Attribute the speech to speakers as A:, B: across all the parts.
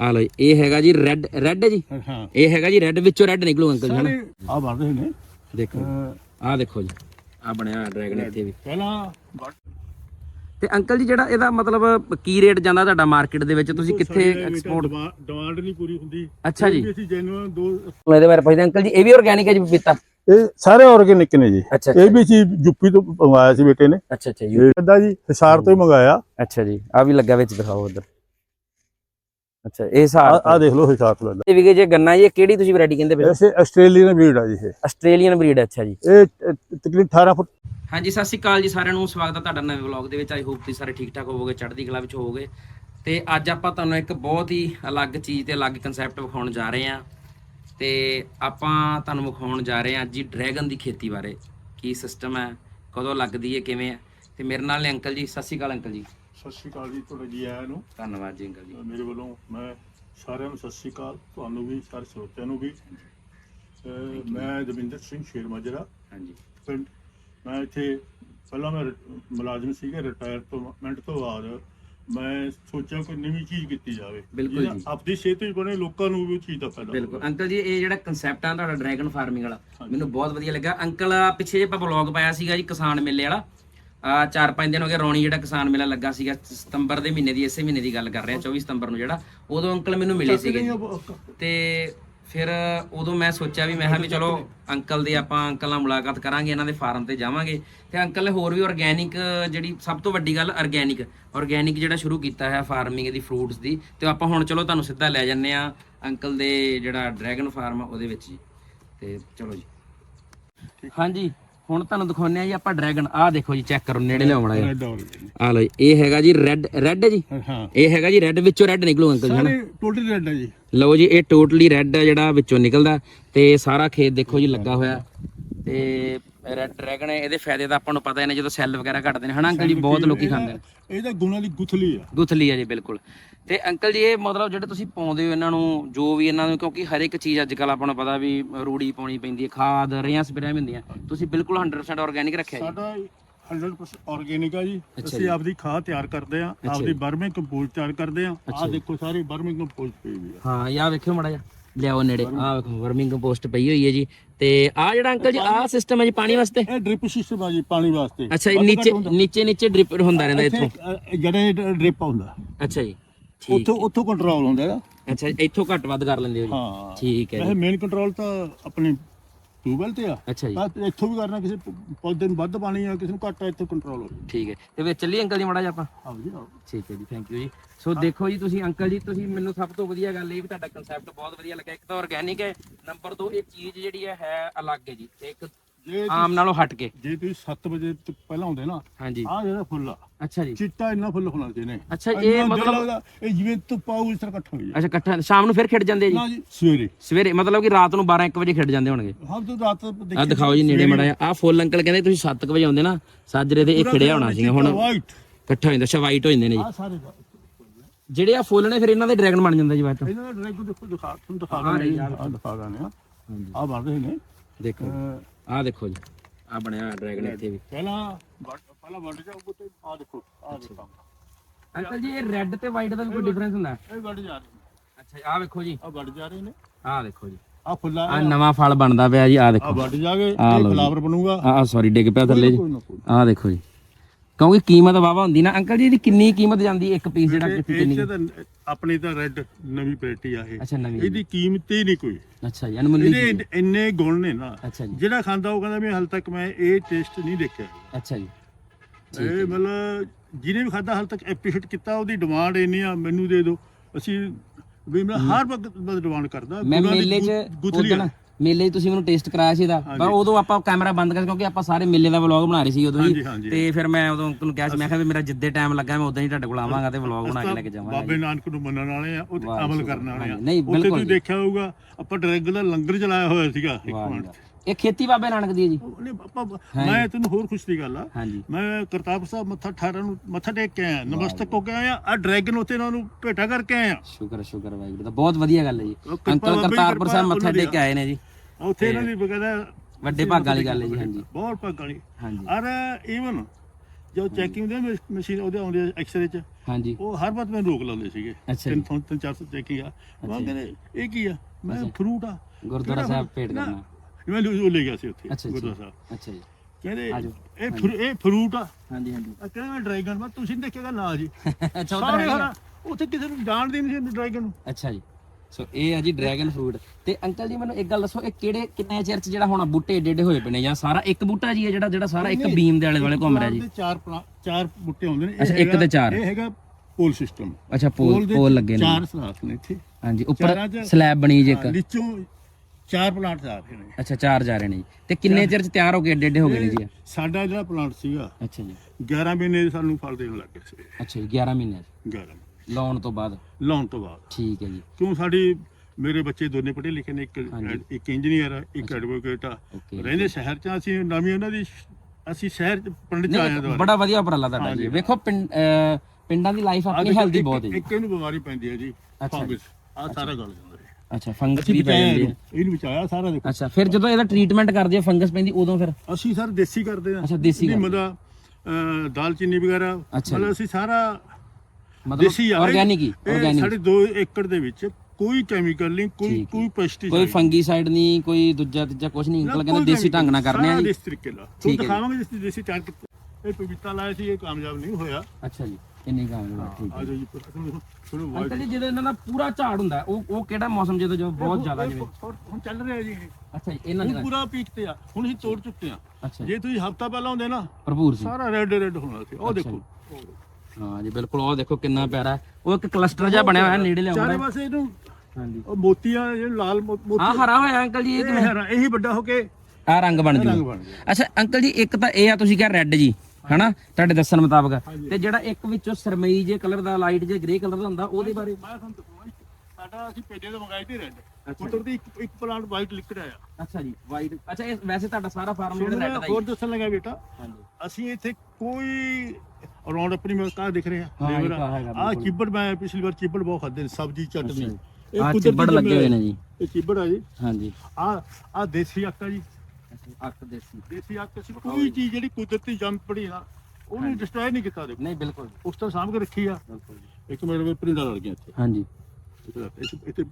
A: ਆ ਲਓ ਜੀ, ਇਹ ਹੈਗਾ ਜੀ ਰੈੱਡ ਰੈੱਡ ਹੈ ਜੀ।
B: ਹਾਂ।
A: ਇਹ ਹੈਗਾ ਜੀ ਰੈੱਡ ਵਿੱਚੋਂ ਰੈੱਡ ਨਿਕਲੂ ਅੰਕਲ ਜੀ ਹਨਾ?
B: ਆ ਵਰਦੇ ਨੇ
A: ਦੇਖੋ
B: ਅਹ
A: ਆਹ ਦੇਖੋ ਜੀ ਆ ਬਣਿਆ ਡਰੈਗਨ ਇੱਥੇ ਵੀ।
B: ਪਹਿਲਾਂ
A: ਤੇ ਅੰਕਲ ਜੀ ਜਿਹੜਾ ਇਹਦਾ ਮਤਲਬ ਕੀ ਰੇਟ ਜਾਂਦਾ ਤੁਹਾਡਾ ਮਾਰਕੀਟ ਦੇ ਵਿੱਚ? ਤੁਸੀਂ ਕਿੱਥੇ
B: ਸਾਡੇ ਵਿੱਚ
A: ਐਕਸਪੋਰਟ
B: ਡਿਮਾ- ਡਿਮਾਂਡ ਨਹੀਂ ਪੂਰੀ ਹੁੰਦੀ।
A: ਅੱਛਾ ਜੀ।
B: ਵੀ ਅਸੀਂ ਜੈਨੂਅਨ ਦੋ
A: ਇਹਦੇ ਬਾਰੇ ਪੁੱਛਦੇ ਅੰਕਲ ਜੀ ਇਹ ਵੀ ਆਰਗੈਨਿਕ ਹੈ ਜੀ ਪਪੀਤਾ?
B: ਇਹ ਸਾਰੇ ਆਰਗੇਨਿਕ ਨੇ ਜੀ।
A: ਅੱਛਾ
B: ਇਹ ਵੀ ਚੀਜ਼ ਯੂਪੀ ਤੋਂ ਮੰਗਾਇਆ ਸੀ ਬੇਟੇ ਨੇ।
A: ਅੱਛਾ ਅੱਛਾ
B: ਇਹ ਕਿੱਦਾਂ ਜੀ ਹਿਸਾਰ ਤੋਂ ਹੀ ਮੰਗਾਇਆ
A: ਅੱਛਾ ਜੀ ਆ ਵੀ ਲੱਗਾ ਵਿੱਚ ਦਿਖਾਓ ਉਧਰ। ਅੱਛਾ ਇਹ ਹਿਸਾਬ
B: ਆ ਦੇਖ ਲਓ ਹਿਸਾਰ ਤੋਂ ਲੱਗਾ
A: ਇਹ ਵੀ ਜੇ ਗੰਨਾ ਜੀ ਇਹ ਕਿਹੜੀ ਤੁਸੀਂ ਵੈਰਾਈਟੀ ਕਹਿੰਦੇ ਪਏ
B: ਐਸੇ ਆਸਟ੍ਰੇਲੀਅਨ ਬਰੀਡ ਆ ਜੀ ਇਹ।
A: ਆਸਟ੍ਰੇਲੀਅਨ ਬਰੀਡ ਅੱਛਾ ਜੀ।
B: ਇਹ ਤਕਰੀਬਨ 18 ਫੁੱਟ।
A: ਹਾਂਜੀ ਸਤਿ ਸ਼੍ਰੀ ਅਕਾਲ ਜੀ ਸਾਰਿਆਂ ਨੂੰ। ਸਵਾਗਤ ਹੈ ਤੁਹਾਡਾ ਨਵੇਂ ਵਲੌਗ ਦੇ ਵਿੱਚ। ਆਈ ਹੋਪ ਤੁਸੀਂ ਸਾਰੇ ਠੀਕ ਠਾਕ ਹੋਵੋਗੇ ਚੜ੍ਹਦੀ ਕਲਾ ਵਿੱਚ ਹੋਵੋਗੇ। ਤੇ ਅੱਜ ਆਪਾਂ ਤੁਹਾਨੂੰ ਇੱਕ ਬਹੁਤ ਹੀ ਅਲੱਗ ਚੀਜ਼ ਤੇ ਅਲੱਗ ਕਨਸੈਪਟ ਵਿਖਾਉਣ ਜਾ ਰਹੇ ਹਾਂ। ਤੇ ਆਪਾਂ ਤੁਹਾਨੂੰ ਵਿਖਾਉਣ ਜਾ ਰਹੇ ਹਾਂ ਅੱਜ ਹੀ ਡਰੈਗਨ ਦੀ ਖੇਤੀ ਬਾਰੇ। ਕੀ ਸਿਸਟਮ ਹੈ ਕਦੋਂ ਲੱਗਦੀ ਹੈ ਕਿਵੇਂ ਹੈ। ਤੇ ਮੇਰੇ ਨਾਲ ਨੇ ਅੰਕਲ ਜੀ ਸਤਿ ਸ਼੍ਰੀ ਅਕਾਲ ਅੰਕਲ ਜੀ।
B: ਸਤਿ ਸ਼੍ਰੀ ਅਕਾਲ ਜੀ ਤੁਹਾਡੇ ਜੀ ਆਇਆਂ ਨੂੰ।
A: ਧੰਨਵਾਦ ਜੀ ਅੰਕਲ ਜੀ।
B: ਮੇਰੇ ਵੱਲੋਂ ਮੈਂ ਸਾਰਿਆਂ ਨੂੰ ਸਤਿ ਸ਼੍ਰੀ ਅਕਾਲ ਤੁਹਾਨੂੰ ਵੀ ਸਾਰੇ ਸਰੋਤਿਆਂ ਨੂੰ ਵੀ। ਅਹ ਮੈਂ ਦਵਿੰਦਰ ਸਿੰਘ ਸ਼ੇਰ ਮਾਜਰਾ
A: ਹਾਂਜੀ।
B: ਪਿੰਡ ਮੈਂ ਇੱਥੇ ਪਹਿਲਾਂ ਮੈਂ ਰਿ- ਮੁਲਾਜ਼ਮ ਸੀਗਾ ਰਿਟਾਇਰਮੈਂਟ ਤੋਂ ਬਾਅਦ ਮੈਂ ਸੋਚਿਆ ਕੋਈ ਨਵੀਂ ਚੀਜ਼ ਕੀਤੀ ਜਾਵੇ।
A: ਬਿਲਕੁਲ
B: ਜਿਹਦਾ
A: ਜੀ।
B: ਆਪਦੀ ਸਿਹਤ ਵੀ ਬਣੇ ਲੋਕਾਂ ਨੂੰ ਵੀ ਉਹ ਚੀਜ਼ ਦਾ ਫਾਇਦਾ
A: ਬਿਲਕੁਲ। ਅੰਕਲ ਜੀ ਇਹ ਜਿਹੜਾ ਕਨਸੈਪਟ ਆ ਤੁਹਾਡਾ ਡਰੈਗਨ ਫਾਰਮਿੰਗ ਵਾਲਾ
B: ਹਾਂਜੀ।
A: ਮੈਨੂੰ ਬਹੁਤ ਵਧੀਆ ਲੱਗਾ। ਅੰਕਲ ਪਿੱਛੇ ਜੇ ਆਪਾਂ ਬਲੌਗ ਪਾਇਆ ਸੀਗਾ ਜੀ ਕਿਸਾਨ ਮੇਲੇ ਵਾਲਾ। ਆ ਚਾਰ ਪੰਜ ਦਿਨ ਹੋ ਗਏ ਰੌਣੀ ਜਿਹੜਾ ਕਿਸਾਨ ਮੇਲਾ ਲੱਗਾ ਸੀਗਾ ਸਤੰਬਰ ਦੇ ਮਹੀਨੇ ਦੀ ਇਸੇ ਮਹੀਨੇ ਦੀ ਗੱਲ ਕਰ ਰਹੇ ਹਾਂ 24 ਸਤੰਬਰ ਨੂੰ ਜਿਹੜਾ ਉਦੋਂ ਅੰਕਲ ਮੈਨੂੰ ਮਿਲੇ ਸੀਗੇ। ਤੇ ਫਿਰ ਉਦੋਂ ਮੈਂ ਸੋਚਿਆ ਵੀ ਮੈਂ ਕਿਹਾ ਵੀ ਚਲੋ ਅੰਕਲ ਦੇ ਆਪਾਂ ਅੰਕਲ ਨਾਲ ਮੁਲਾਕਾਤ ਕਰਾਂਗੇ ਇਹਨਾਂ ਦੇ ਫਾਰਮ ਤੇ ਜਾਵਾਂਗੇ। ਤੇ ਅੰਕਲ ਨੇ ਹੋਰ ਵੀ ਆਰਗੈਨਿਕ ਜਿਹੜੀ ਸਭ ਤੋਂ ਵੱਡੀ ਗੱਲ ਆਰਗੈਨਿਕ ਆਰਗੈਨਿਕ ਜਿਹੜਾ ਸ਼ੁਰੂ ਕੀਤਾ ਹੈ ਫਾਰਮਿੰਗ ਦੀ ਫਰੂਟਸ ਦੀ ਤੇ ਆਪਾਂ ਹੁਣ ਚਲੋ ਤੁਹਾਨੂੰ ਸਿੱਧਾ ਲੈ ਜੰਨੇ ਆ ਅੰਕਲ ਦੇ ਜਿਹੜਾ ਡਰੈਗਨ ਫਾਰਮ ਆ ਉਹਦੇ ਵਿੱਚ ਜੀ। ਤੇ ਚਲੋ ਜੀ। ਹਾਂਜੀ। ਹੁਣ ਤੁਹਾਨੂੰ ਦਿਖਾਉਂਦੇ ਆ ਜੀ ਆਪਾਂ ਡਰੈਗਨ। ਆਹ ਦੇਖੋ ਜੀ ਚੈੱਕ ਕਰੋ ਨੇੜੇ ਲਿਆਓ ਮੜਾ। ਆ ਲਓ ਜੀ ਇਹ ਹੈਗਾ ਜੀ ਰੈੱਡ ਰੈੱਡ ਹੈ ਜੀ?
B: ਹਾਂ।
A: ਇਹ ਹੈਗਾ ਜੀ ਰੈੱਡ ਵਿੱਚੋਂ ਰੈੱਡ ਨਿਕਲੂ ਅੰਕਲ ਜੀ
B: ਸਾਰੇ ਟੋਟਲੀ ਰੈਡ ਹੈ ਜੀ।
A: ਲਓ ਜੀ ਇਹ ਟੋਟਲੀ ਰੈੱਡ ਹੈ ਜਿਹੜਾ ਵਿੱਚੋਂ ਨਿਕਲਦਾ ਤੇ ਸਾਰਾ ਖੇਤ ਦੇਖੋ ਜੀ ਲੱਗਾ ਹੋਇਆ। ਤੇ ਰੈੱਡ ਡਰੈਗਨ ਇਹਦੇ ਫਾਇਦੇ ਤਾਂ ਆਪਾਂ ਨੂੰ ਪਤਾ ਹੀ ਨੇ ਜਦੋਂ ਸੈੱਲ ਵਗੈਰਾ ਘਟਦੇ ਨੇ। ਹਨਾ ਅੰਕਲ ਜੀ ਬਹੁਤ ਲੋਕੀ ਖਾਂਦੇ ਨੇ।
B: ਇਹਦਾ ਗੁਣਾ ਦੀ ਗੁਥਲੀ ਆ।
A: ਗੁਥਲੀ ਆ ਜੀ ਬਿਲਕੁਲ। ਤੇ ਅੰਕਲ ਜੀ ਇਹ ਮਤਲਬ ਜਿਹੜੇ ਤੁਸੀਂ ਪਾਉਂਦੇ ਹੋ ਇਹਨਾਂ ਨੂੰ ਜੋ ਵੀ ਇਹਨਾਂ ਨੂੰ ਕਿਉਂਕਿ ਹਰ ਇੱਕ ਚੀਜ਼ ਅੱਜ ਕੱਲ ਆਪਾਂ ਨੂੰ ਪਤਾ ਵੀ ਰੂੜੀ ਪਾਉਣੀ ਪੈਂਦੀ ਹੈ ਖਾਦ ਰੇਹਾਂ ਸਪਰੇਆਂ ਵੀ ਹੁੰਦੀਆਂ। ਤੁਸੀਂ ਬਿਲਕੁਲ 100% ਆਰਗੈਨਿਕ ਰੱਖਿਆ ਜੀ।
B: ਸਾਡਾ 100% ਆਰਗੇਨਿਕ ਆ ਜੀ। ਅਸੀਂ। ਆਪਦੀ ਖਾਦ ਤਿਆਰ ਕਰਦੇ ਆ ਆਪਦੀ
A: ਜੀ।
B: ਬਰਮਿੰਗ ਕੰਪੋਸਟ ਤਿਆਰ ਕਰਦੇ ਆ ਆ। ਦੇਖੋ ਸਾਰੀ ਬਰਮਿੰਗ ਕੰਪੋਸਟ ਪਈ ਹੋਈ ਆ।
A: ਹਾਂ ਯਾ ਵੇਖਿਓ ਮੜਾ ਜਾ ਲਿਆਓ ਨੇੜੇ। ਆਹ ਵੇਖੋ ਵਰਮਿੰਗ ਕੰਪੋਸਟ ਪਈ ਹੋਈ ਹੈ ਜੀ। ਤੇ ਆਹ ਜਿਹੜਾ ਅੰਕਲ ਜੀ ਆਹ ਸਿਸਟਮ ਹੈ ਜੀ ਪਾਣੀ ਵਾਸਤੇ?
B: ਇਹ ਡ੍ਰਿਪ ਸਿਸਟਮ ਆ ਜੀ ਪਾਣੀ ਵਾਸਤੇ।
A: ਅੱਛਾ ਜੀ ਨੀਚੇ। ਨੀਚੇ ਨੀਚੇ ਡ੍ਰਿਪ ਹੁੰਦਾ ਰਹਿੰਦਾ
B: ਇੱਥੇ, ਜਿਹੜੇ ਡ੍ਰਿਪ ਹੁੰਦਾ
A: ਅੱਛਾ ਜੀ
B: ਉੱਥੋਂ ਉੱਥੋਂ ਕੰਟਰੋਲ ਹੁੰਦਾ ਇਹਦਾ।
A: ਅੱਛਾ ਜੀ, ਇੱਥੋਂ ਘੱਟ ਵੱਧ ਕਰ ਲੈਂਦੇ ਹੋ ਜੀ।
B: ਹਾਂ।
A: ਠੀਕ ਹੈ
B: ਵੈਸੇ ਮੇਨ ਕੰਟਰੋਲ ਤਾਂ ਆਪਣੇ ਟਿਊਬਵੈਲ ਤੇ ਆ।
A: ਅੱਛਾ ਜੀ।
B: ਬਸ ਇੱਥੋਂ ਵੀ ਕਰਨਾ ਕਿਸੇ ਪ- ਪੌਦੇ ਨੂੰ ਵੱਧ ਪਾਣੀ ਆ ਕਿਸੇ ਨੂੰ ਘੱਟ ਆ ਇੱਥੋਂ ਕੰਟਰੋਲ ਹੋ
A: ਠੀਕ ਹੈ। ਤੇ ਵਿੱਚ ਚੱਲੀ ਅੰਕਲ ਜੀ ਮੜਾ ਜਾ ਆਪਾਂ?
B: ਆਓ ਜੀ ਆਓ।
A: ਠੀਕ ਹੈ ਜੀ ਥੈਂਕ ਯੂ ਜੀ। ਸੋ ਦੇਖੋ ਜੀ ਤੁਸੀਂ ਅੰਕਲ ਜੀ ਤੁਸੀਂ ਮੈਨੂੰ ਸਭ ਤੋਂ ਵਧੀਆ ਗੱਲ ਇਹ ਵੀ ਤੁਹਾਡਾ ਕਨਸੈਪਟ ਬਹੁਤ ਵਧੀਆ ਲੱਗਾ। ਇੱਕ ਤਾਂ ਆਰਗੈਨਿਕ ਹੈ ਨੰਬਰ 2 ਇਹ ਚੀਜ਼ ਜਿਹੜੀ ਹੈ ਹੈ ਅਲੱਗ ਹੈ ਜੀ। ਤੇ ਇੱਕ
B: ਜੇ
A: ਆਮ ਨਾਲੋਂ ਹਟ ਕੇ।
B: ਜੇ ਤੁਸੀਂ 7 ਵਜੇ ਤੋਂ ਪਹਿਲਾਂ ਆਉਂਦੇ ਨਾ
A: ਹਾਂਜੀ।
B: ਆ ਜਿਹੜਾ ਫੁੱਲ ਆ
A: ਅੱਛਾ ਜੀ।
B: ਚਿੱਟਾ ਇੰਨਾ ਫੁੱਲ ਹੋਣਾ ਚਾਹੀਦਾ
A: ਅੱਛਾ, ਇਹ ਮਤਲਬ-
B: ਇਹ ਜਿਵੇਂ ਧੁੱਪ ਆਊ ਇਸ ਤਰ੍ਹਾਂ ਇਕੱਠਾ ਹੋ ਜਾਏ
A: ਅੱਛਾ ਇਕੱਠਾ ਸ਼ਾਮ ਨੂੰ ਫਿਰ ਖਿੜ ਜਾਂਦੇ ਆ ਜੀ?
B: ਨਾ ਜੀ ਸਵੇਰੇ।
A: ਸਵੇਰੇ ਮਤਲਬ ਕਿ ਰਾਤ ਨੂੰ 12 1 ਵਜੇ ਖਿੜ ਜਾਂਦੇ ਹੋਣਗੇ।
B: ਹਾਂ ਤੂੰ ਰਾਤ
A: ਆ
B: ਦੇਖੀ
A: ਦਿਖਾਓ ਜੀ ਨੇੜੇ ਮੜਾ ਆ ਫੁੱਲ ਅੰਕਲ ਕਹਿੰਦੇ ਤੁਸੀਂ 7 ਵਜੇ ਆਉਂਦੇ ਨਾ ਸਾਜਰੇ ਤੇ ਇਹ ਖਿੜਿਆ ਹੋਣਾ ਸੀਗਾ ਹੁਣ
B: ਵਾਈਟ
A: ਇਕੱਠਾ ਹੋ ਜਾਂਦਾ ਅੱਛਾ ਵਾਈਟ ਹੋ ਜਾਂਦੇ ਨੇ ਜੀ।
B: ਆ ਸਾਰੇ ਦਾ।
A: ਜਿਹੜੇ ਆ ਫੁੱਲ ਨੇ ਫਿਰ ਇਹਨਾਂ ਦੇ ਡਰੈਗਨ ਬਣ ਜਾਂਦਾ ਜੀ ਬਾਅਦ ਚੋਂ।
B: ਇਹਨਾਂ ਦਾ ਡਰਾਈਵ ਦੇਖੋ ਦਿਖਾ ਤੁਹਾਨੂੰ ਦਿਖਾ
A: ਹਾਂ, ਯਾਰ।
B: ਆ ਦਿਖਾ ਆ।
A: ਹਾਂਜੀ।
B: ਆ ਬਣ ਰਹੇ ਨੇ।
A: ਦੇਖੋ।
B: ਅਹ
A: ਆ ਦੇਖੋ ਜੀ ਆ ਬਣਿਆ ਡਰੈਗਨ ਇੱਥੇ ਵੀ।
B: ਪਹਿਲਾਂ ਪਹਿਲਾਂ ਵੱਡ ਜਾਊਗਾ ਤੇ ਆ ਦੇਖੋ ਆ ਦੇਖੋ।
A: ਅੰਕਲ ਜੀ ਇਹ ਰੈੱਡ ਤੇ ਵਾਈਟ ਦਾ ਵੀ ਕੋਈ ਡਿਫਰੈਂਸ ਹੁੰਦਾ? ਹੈ?
B: ਇਹ ਵੱਡ ਜਾ ਰਹੇ ਨੇ।
A: ਅੱਛਾ ਆ ਵੇਖੋ ਜੀ।
B: ਆ ਵੱਡ ਜਾ ਰਹੇ ਨੇ।
A: ਆ ਦੇਖੋ ਜੀ।
B: ਆ ਫੁੱਲਾ
A: ਆ ਨਵਾਂ ਫਲ ਬਣਦਾ ਪਿਆ ਜੀ ਆ
B: ਆ
A: ਦੇਖੋ
B: ਜਾਗੇ
A: ਆਹ
B: ਇਹ
A: ਲਓ ਜੀ।
B: ਫਲਾਵਰ ਬਣੂਗਾ।
A: ਆ ਸੌਰੀ ਡਿੱਗ ਪਿਆ ਥੱਲੇ ਜੀ।
B: ਕੋਈ ਨਾ ਕੋਈ
A: ਆ ਦੇਖੋ ਜੀ। ਕਿਉਂਕਿ ਕੀਮਤ ਵਾਵਾ ਹੁੰਦੀ ਨਾ। ਅੰਕਲ ਜੀ ਇਹਦੀ ਕਿੰਨੀ ਕੀਮਤ ਜਾਂਦੀ ਇੱਕ ਪੀਸ ਜਿਹੜਾ
B: ਇਹ-
A: ਕਿੰਨੀ?
B: ਇਹ ਤਾਂ ਆਪਣੀ ਤਾਂ ਰੈੱਡ ਨਵੀਂ ਵੈਰਾਈਟੀ ਆ ਇਹ।
A: ਅੱਛਾ ਨਵੀਂ
B: ਇਹਦੀ ਕੀਮਤ ਹੀ ਨਹੀਂ ਕੋਈ।
A: ਅੱਛਾ ਜੀ ਅਨਮੁੱਲੀ
B: ਇਹਦੇ ਇੰਨ- ਗੁਣ ਨੇ ਨਾ।
A: ਅੱਛਾ ਜੀ।
B: ਜਿਹੜਾ ਖਾਂਦਾ ਉਹ ਕਹਿੰਦਾ ਵੀ ਹਾਲ ਤੱਕ ਮੈਂ ਇਹ ਟੇਸਟ ਨਹੀਂ ਦੇਖਿਆ।
A: ਅੱਛਾ ਜੀ।
B: ਇਹ ਮਤਲਬ ਜਿਹਨੇ ਵੀ ਖਾਦਾ ਹਾਲ ਤੱਕ ਐਪਰੀਸ਼ੀਏਟ ਕੀਤਾ ਉਹਦੀ ਡਿਮਾਂਡ ਇੰਨੀ ਆ ਮੈਨੂੰ ਦੇ ਦਿਓ। ਅਸੀਂ ਵੀ ਮੈਂ ਹਰ ਵਕਤ ਡਿਮਾਂਡ ਕਰਦਾ।
A: ਮੈਂ ਮੇਲੇ 'ਚ
B: ਗੁਥਲੀ
A: ਮੇਲੇ 'ਚ ਤੁਸੀਂ ਮੈਨੂੰ ਟੇਸਟ ਕਰਾਇਆ ਸੀ ਦਾ ਪਰ ਉਦੋਂ ਆਪਾਂ ਕੈਮਰਾ ਬੰਦ ਕਰ ਕਿਉਂਕਿ ਆਪਾਂ ਸਾਰੇ ਮੇਲੇ ਦਾ ਵਲੌਗ ਬਣਾ ਰਹੇ ਸੀ ਉਦੋਂ ਹੀ। ਤੇ ਫਿਰ ਮੈਂ ਉਦੋਂ ਅੰਕਲ ਨੂੰ ਕਿਹਾ ਸੀ ਮੈਂ ਕਿਹਾ ਵੀ ਮੇਰਾ ਜਿੱਦੇ ਟਾਈਮ ਲੱਗਾ ਮੈਂ ਉਦੋਂ ਹੀ ਤੁਹਾਡੇ ਕੋਲ ਆਵਾਂਗਾ ਤੇ ਵਲੌਗ ਬਣਾ ਕੇ ਲੈ ਕੇ ਜਾਵਾਂਗਾ
B: ਬਾਬੇ ਨਾਨਕ ਨੂੰ ਮੰਨਣ ਵਾਲੇ ਆ ਉਹ ਤੇ ਅਮਲ। ਕਰਨ ਵਾਲੇ ਆ।
A: ਨਹੀਂ, ਬਿਲਕੁਲ
B: ਤੁਸੀਂ। ਦੇਖਿਆ ਹੋਊਗਾ ਆਪਾਂ ਰੈਗੂਲਰ ਲੰਗਰ ਚਲਾਇਆ ਹੋਇਆ ਸੀਗਾ ਇੱਕ ਮਿੰਟ।
A: ਇਹ ਖੇਤੀ ਬਾਬੇ ਨਾਨਕ ਦੀ ਹੈ ਜੀ।
B: ਉਹਨੇ ਮੈਂ ਤੈਨੂੰ ਹੋਰ ਖੁਸ਼ ਦੀ ਗੱਲ ਆ।
A: ਹਾਂਜੀ।
B: ਮੈਂ ਕਰਤਾਰਪੁਰ ਸਾਹਿਬ ਮੱਥਾ 18 ਨੂੰ ਮੱਥਾ ਟੇਕ ਕੇ ਆਇਆ ਨਮਸਤਕ ਹੋ ਕੇ ਆਇਆ ਆ ਡਰੈਗਨ ਉੱਤੇ ਇਹਨਾਂ ਨੂੰ ਭੇਟਾ ਕਰਕੇ ਆਇਆ।
A: ਸ਼ੁਕਰ ਸ਼ੁਕਰ ਵਾਹਿਗੁਰੂ ਦਾ ਬਹੁਤ ਵਧੀਆ ਗੱਲ ਹੈ ਜੀ।
B: ਉਹ ਕਿਰਪਾ
A: ਅੰਕਲ
B: ਬਾਬੇ ਦੀ
A: ਕਰਤਾਰਪੁਰ ਸਾਹਿਬ
B: ਕਿਰਪਾ
A: ਮੱਥਾ ਟੇਕ ਕੇ ਆਏ ਨੇ ਜੀ।
B: ਉੱਥੇ ਇਹਨਾਂ ਦੀ ਬਕਾਇਦਾ
A: ਵੱਡੇ ਭਾਗ ਵਾਲੀ ਗੱਲ ਹੈ ਜੀ ਹਾਂਜੀ।
B: ਬਹੁਤ ਭਾਗ ਵਾਲੀ।
A: ਹਾਂਜੀ।
B: ਅਰ ਈਵਨ ਜਦੋਂ ਚੈਕਿੰਗ ਦੇ ਮਸ਼ੀਨ ਉਹਦੇ ਆਉਂਦੇ ਐਕਸ-ਰੇ ਚ।
A: ਹਾਂਜੀ।
B: ਉਹ ਹਰ ਵਾਰ ਮੈਨੂੰ ਰੋਕ ਲਾਉਂਦੇ ਸੀਗੇ।
A: ਅੱਛਾ
B: ਤਿੰਨ
A: ਜੀ।
B: ਤਿੰਨ ਤਿੰਨ ਚਾਰ ਸੌ ਚੈਕਿੰਗ ਆ। ਮੈਂ
A: ਜੀ।
B: ਕਹਿੰਦੇ ਇਹ ਕੀ ਆ? ਮੈਂ। ਫਰੂਟ ਆ।
A: ਗੁਰਦੁਆਰਾ
B: ਕਿਹੜਾ
A: ਸਾਹਿਬ? ਭੇਟ
B: ਨਾ,
A: ਕਰਨਾ।
B: ਮੈਂ ਉਹ ਲੈ ਗਿਆ ਸੀ ਉੱਥੇ
A: ਅੱਛਾ ਜੀ।
B: ਗੁਰਦੁਆਰਾ ਸਾਹਿਬ।
A: ਅੱਛਾ ਜੀ।
B: ਕਹਿੰਦੇ। ਇਹ ਫਰੂ- ਇਹ ਫਰੂਟ ਆ।
A: ਹਾਂਜੀ ਹਾਂਜੀ।
B: ਆ ਕਹਿੰਦਾ ਡਰੈਗਨ ਮੈਂ ਤੁਸੀਂ ਨੀ ਦੇਖੇਗਾ ਨਾ ਜੀ।
A: ਅੱਛਾ ਉਧਰ
B: ਸਾਰੇ
A: ਹੈਗਾ
B: ਹਰਾ ਉੱਥੇ ਕਿਸੇ ਨੂੰ ਜਾਣਦੇ ਨਹੀਂ ਸੀ ਡਰੈਗਨ ਨੂੰ।
A: ਅੱਛਾ ਜੀ। ਸੋ ਇਹ ਆ ਜੀ ਡਰੈਗਨ ਫਰੂਟ। ਤੇ ਅੰਕਲ ਜੀ ਮੈਨੂੰ ਇੱਕ ਗੱਲ ਦੱਸੋ ਇਹ ਕਿਹੜੇ ਕਿੰਨੇ ਚਿਰ ਚ ਜਿਹੜਾ ਹੁਣ ਬੂਟੇ ਏਡੇ ਏਡੇ ਹੋਏ ਪਏ ਨੇ? ਜਾਂ ਸਾਰਾ ਇੱਕ ਬੂਟਾ ਜੀ ਹੈ ਜਿਹੜਾ ਜਿਹੜਾ ਸਾਰਾ ਇੱਕ
B: ਨਹੀਂ,
A: ਬੀਮ ਦੇ ਆਲੇ ਦੁਆਲੇ ਘੁੰਮ ਰਿਹਾ ਜੀ?
B: ਪਲਾਂਟ ਦੇ ਚਾਰ ਪਲਾ- ਚਾਰ ਬੁੱਟੇ ਆਉਂਦੇ ਨੇ। ਇਹ
A: ਅੱਛਾ, ਇੱਕ
B: ਹੈਗਾ-
A: ਤੇ ਚਾਰ।
B: ਇਹ ਹੈਗਾ ਪੋਲ ਸਿਸਟਮ।
A: ਅੱਛਾ ਪੋਲ ਪੋਲ ਲੱਗੇ ਨੇ।
B: ਚਾਰ ਸਲਾਖ ਨੇ ਇੱਥੇ।
A: ਹਾਂਜੀ
B: ਚਾਰਾਂ
A: ਉੱਪਰ
B: ਚ-
A: ਸਲੈਬ ਬਣੀ ਜੀ ਇੱਕ।
B: ਹਾਂ, ਨੀਚੋਂ ਚਾਰ ਪਲਾਂਟ ਆ ਰਹੇ ਨੇ।
A: ਅੱਛਾ ਚਾਰ ਜਾ ਰਹੇ ਨੇ ਜੀ। ਤੇ ਕਿੰਨੇ ਚਿਰ। ਚ ਤਿਆਰ ਹੋ ਕੇ ਏਡੇ ਏਡੇ ਹੋ ਗਏ ਨੇ ਜੀ? ਇਹ?
B: ਸਾਡਾ ਜਿਹੜਾ ਪਲਾਂਟ ਸੀਗਾ
A: ਅੱਛਾ ਜੀ।
B: 11 ਮਹੀਨੇ ਸਾਨੂੰ ਫਲ ਦੇਣ ਲੱਗ ਗਏ ਸੀ।
A: ਅੱਛਾ ਜੀ 11 ਮਹੀਨੇ
B: 11
A: ਲਾਉਣ ਤੋਂ ਬਾਅਦ?
B: ਲਾਉਣ ਤੋਂ ਬਾਅਦ।
A: ਠੀਕ ਹੈ ਜੀ।
B: ਕਿਉਂ ਸਾਡੀ ਮੇਰੇ ਬੱਚੇ ਦੋਨੇ ਪੜ੍ਹੇ ਲਿਖੇ ਨੇ ਇੱਕ
A: ਹਾਂਜੀ।
B: ਇੱਕ ਇੰਜੀਨੀਅਰ ਆ ਇੱਕ ਐਡਵੋਕੇਟ ਆ।
A: ਓਕੇ।
B: ਰਹਿੰਦੇ ਸ਼ਹਿਰ ਚ ਆ, ਅਸੀਂ ਨਵੀਂ ਉਹਨਾਂ ਦੀ ਅਸੀਂ ਸ਼ਹਿਰ ਚ ਪਿੰਡ ਚ ਆਏ ਆ ਦੁਬਾਰਾ
A: ਬੜਾ ਵਧੀਆ ਉਪਰਾਲਾ ਤੁਹਾਡਾ ਜੀ।
B: ਹਾਂਜੀ।
A: ਵੇਖੋ ਪਿੰਡ ਅਹ ਪਿੰਡਾਂ ਦੀ ਲਾਈਫ ਆਪਣੀ ਹੈਲਦੀ ਬਹੁਤ ਹੈ ਜੀ।
B: ਇੱਕ ਇਹਨੂੰ ਬਿਮਾਰੀ ਪੈਂਦੀ ਹੈ ਜੀ
A: ਅੱਛਾ। ਜੀ।
B: ਫੰਗਸ ਆ ਸਾਰਾ ਗਲ ਜਾਂਦਾ ਹੈ।
A: ਅੱਛਾ ਫੰਗਸ ਵੀ ਪੈ ਜਾਂਦੀ ਹੈ।
B: ਇਹਨੂੰ। ਬਚਾਇਆ ਸਾਰਾ ਦੇਖੋ।
A: ਅੱਛਾ ਫਿਰ ਜਦੋਂ ਇਹਦਾ ਟ੍ਰੀਟਮੈਂਟ ਕਰਦੇ ਆ ਫੰਗਸ ਪੈਂਦੀ ਉਦੋਂ ਫਿਰ?
B: ਅਸੀਂ ਸਰ ਦੇਸੀ ਕਰਦੇ ਆ।
A: ਅੱਛਾ, ਦੇਸੀ
B: ਨਿੰਮ। ਦਾ ਦਾਲਚੀਨੀ ਵਗੈਰਾ ਮਤਲਬ ਅਸੀਂ ਸਾਰਾ
A: ਮਤਲਬ
B: ਦੇਸੀ
A: ਆਰਗੈਨਿਕ ਹੀ ਆਰਗੈਨਿਕ
B: ਸਾਡੇ 2 ਏਕੜ ਦੇ ਵਿੱਚ ਕੋਈ ਕੈਮੀਕਲ ਨਹੀਂ ਕੋਈ। ਕੋਈ ਪੈਸਟੀਸਾਈਡ
A: ਕੋਈ ਫੰਗੀਸਾਈਡ ਨਹੀਂ ਕੋਈ ਦੂਜਾ ਤੀਜਾ ਕੁਝ ਨਹੀਂ। ਅੰਕਲ ਕਹਿੰਦੇ ਦੇਸੀ ਢੰਗ ਨਾਲ ਕਰਨੇ ਆ ਜੀ।
B: ਇਸ ਤਰੀਕੇ ਨਾਲ। ਤੁਹਾਨੂੰ। ਦਿਖਾਵਾਂਗੇ ਜਿਸ ਦੇਸੀ ਚਾਰ ਇਹ ਪਪੀਤਾ ਲਾਇਆ ਸੀ ਇਹ ਕਾਮਯਾਬ ਨਹੀਂ ਹੋਇਆ।
A: ਅੱਛਾ ਜੀ। ਇੰਨੀ ਕੰਮ ਠੀਕ ਹੈ।
B: ਆ ਜਾਓ ਜੀ ਤੁਹਾਨੂੰ ਤੁਹਾਨੂੰ
A: ਅੰਕਲ ਜੀ ਜਦੋਂ ਇਹਨਾਂ ਦਾ ਪੂਰਾ ਝਾੜ ਹੁੰਦਾ ਹੈ, ਉਹ ਉਹ ਕਿਹੜਾ ਮੌਸਮ ਜਦੋਂ ਜਦੋਂ ਬਹੁਤ ਜ਼ਿਆਦਾ ਜਿਵੇਂ?
B: ਹੁਣ ਚੱਲ ਰਿਹਾ ਜੀ ਇਹ।
A: ਅੱਛਾ ਜੀ ਇਹਨਾਂ
B: ਹੁਣ
A: ਦੇ
B: ਪੂਰਾ ਪੀਕ ਤੇ ਆ ਹੁਣ ਅਸੀਂ ਤੋੜ ਚੁੱਕੇ ਆ।
A: ਅੱਛਾ ਜੀ।
B: ਜੇ ਤੁਸੀਂ ਹਫਤਾ ਪਹਿਲਾਂ ਹੁੰਦੇ ਨਾ
A: ਭਰਪੂਰ ਸੀ।
B: ਸਾਰਾ ਰੈੱਡ ਰੈੱਡ ਹੋਣਾ ਸੀ। ਉਹ
A: ਅੱਛਾ
B: ਦੇਖੋ।
A: ਹਾਂ ਜੀ ਬਿਲਕੁਲ ਉਹ ਦੇਖੋ ਕਿੰਨਾ ਪਿਆਰਾ ਹੈ। ਉਹ ਇੱਕ ਕਲਸਟਰ ਜਿਹਾ ਬਣਿਆ ਹੋਇਆ ਨੇੜੇ
B: ਚਾਰੇ
A: ਲਿਆਉਂਦਾ
B: ਪਾਸੇ ਇਹਨੂੰ
A: ਹਾਂਜੀ।
B: ਉਹ ਮੋਤੀਆਂ ਜਿਹੜੇ ਲਾਲ ਮੋ- ਮੋਤੀ
A: ਆ ਹਰਾ ਹੋਇਆ ਅੰਕਲ ਜੀ ਇਹ
B: ਇਹ
A: ਕਿਵੇਂ?
B: ਹਰਾ ਇਹੀ ਵੱਡਾ ਹੋ ਕੇ
A: ਆ ਰੰਗ ਬਣ
B: ਰੰਗ
A: ਜੂ
B: ਬਣ ਗਿਆ।
A: ਅੱਛਾ ਅੰਕਲ ਜੀ ਇੱਕ ਤਾਂ ਇਹ ਆ ਤੁਸੀਂ ਕਿਹਾ ਰੈੱਡ ਜੀ। ਹਨਾ? ਤੁਹਾਡੇ ਦੱਸਣ ਮੁਤਾਬਕ। ਤੇ ਜਿਹੜਾ ਇੱਕ ਵਿੱਚੋਂ ਸਰਮਈ ਜੇ ਕਲਰ ਦਾ ਲਾਈਟ ਜੇ ਗ੍ਰੇ ਕਲਰ ਦਾ ਹੁੰਦਾ ਉਹਦੇ ਬਾਰੇ?
B: ਮੈਂ ਤੁਹਾਨੂੰ ਦੱਸੂਗਾ ਜੀ। ਸਾਡਾ ਅਸੀਂ ਪੇਡੇ ਤੋਂ ਮੰਗਾਈ ਤੇ ਰੈੱਡ। ਕੁਦਰਤੀ ਇੱਕ ਇੱਕ ਪਲਾਂਟ ਵਾਈਟ ਲਿਕਵਿਡ ਆਇਆ।
A: ਅੱਛਾ ਜੀ ਵਾਈਟ ਅੱਛਾ ਇਹ ਵੈਸੇ ਤੁਹਾਡਾ ਸਾਰਾ ਫਾਰਮ ਜਿਹੜਾ ਰੈੱਡ ਦਾ
B: ਹੋਰ ਦੱਸਣ ਲੱਗਾ ਬੇਟਾ
A: ਹਾਂਜੀ।
B: ਅਸੀਂ ਇੱਥੇ ਕੋਈ ਅਰਾਊਂਡ ਆਪਣੀ ਮੈਂ ਕਾ ਦਿਖ ਰਿਹਾ
A: ਹਾਂ,
B: ਆ। ਚਿੱਬੜ ਮੈਂ ਪਿਛਲੀ ਵਾਰ ਚਿੱਬੜ ਬਹੁਤ ਖਾਦੇ ਨੇ ਸਬਜ਼ੀ ਚਟਨੀ। ਇਹ
A: ਆ
B: ਕੁਦਰਤੀ
A: ਚਿੱਬੜ ਲੱਗੇ ਹੋਏ ਨੇ ਜੀ।
B: ਇਹ ਚਿੱਬੜ ਆ ਜੀ।
A: ਹਾਂਜੀ।
B: ਆ ਆ ਦੇਸੀ ਆਕਾ ਜੀ।
A: ਅੱਖ ਦੇਸੀ।
B: ਦੇਸੀ ਆਕਾ ਸੀ। ਕੋਈ ਚੀਜ਼ ਜਿਹੜੀ ਕੁਦਰਤੀ ਜੰਮ ਪੜੀ ਨਾ ਉਹਨੂੰ ਡਿਸਟਰੋਏ ਨਹੀਂ ਕੀਤਾ ਦੇਖੋ।
A: ਨਹੀਂ ਬਿਲਕੁਲ
B: ਉਸ ਤੋਂ ਸਾਂਭ ਕੇ ਰੱਖੀ ਆ।
A: ਬਿਲਕੁਲ ਜੀ।
B: ਇੱਕ ਮੇਰੇ ਕੋਲ ਪ੍ਰਿੰਟਾਂ ਲੜ ਗਿਆ ਇੱਥੇ।
A: ਹਾਂਜੀ।
B: ਇੱਥੇ- ਇੱਥੇ ਇੱਥੇ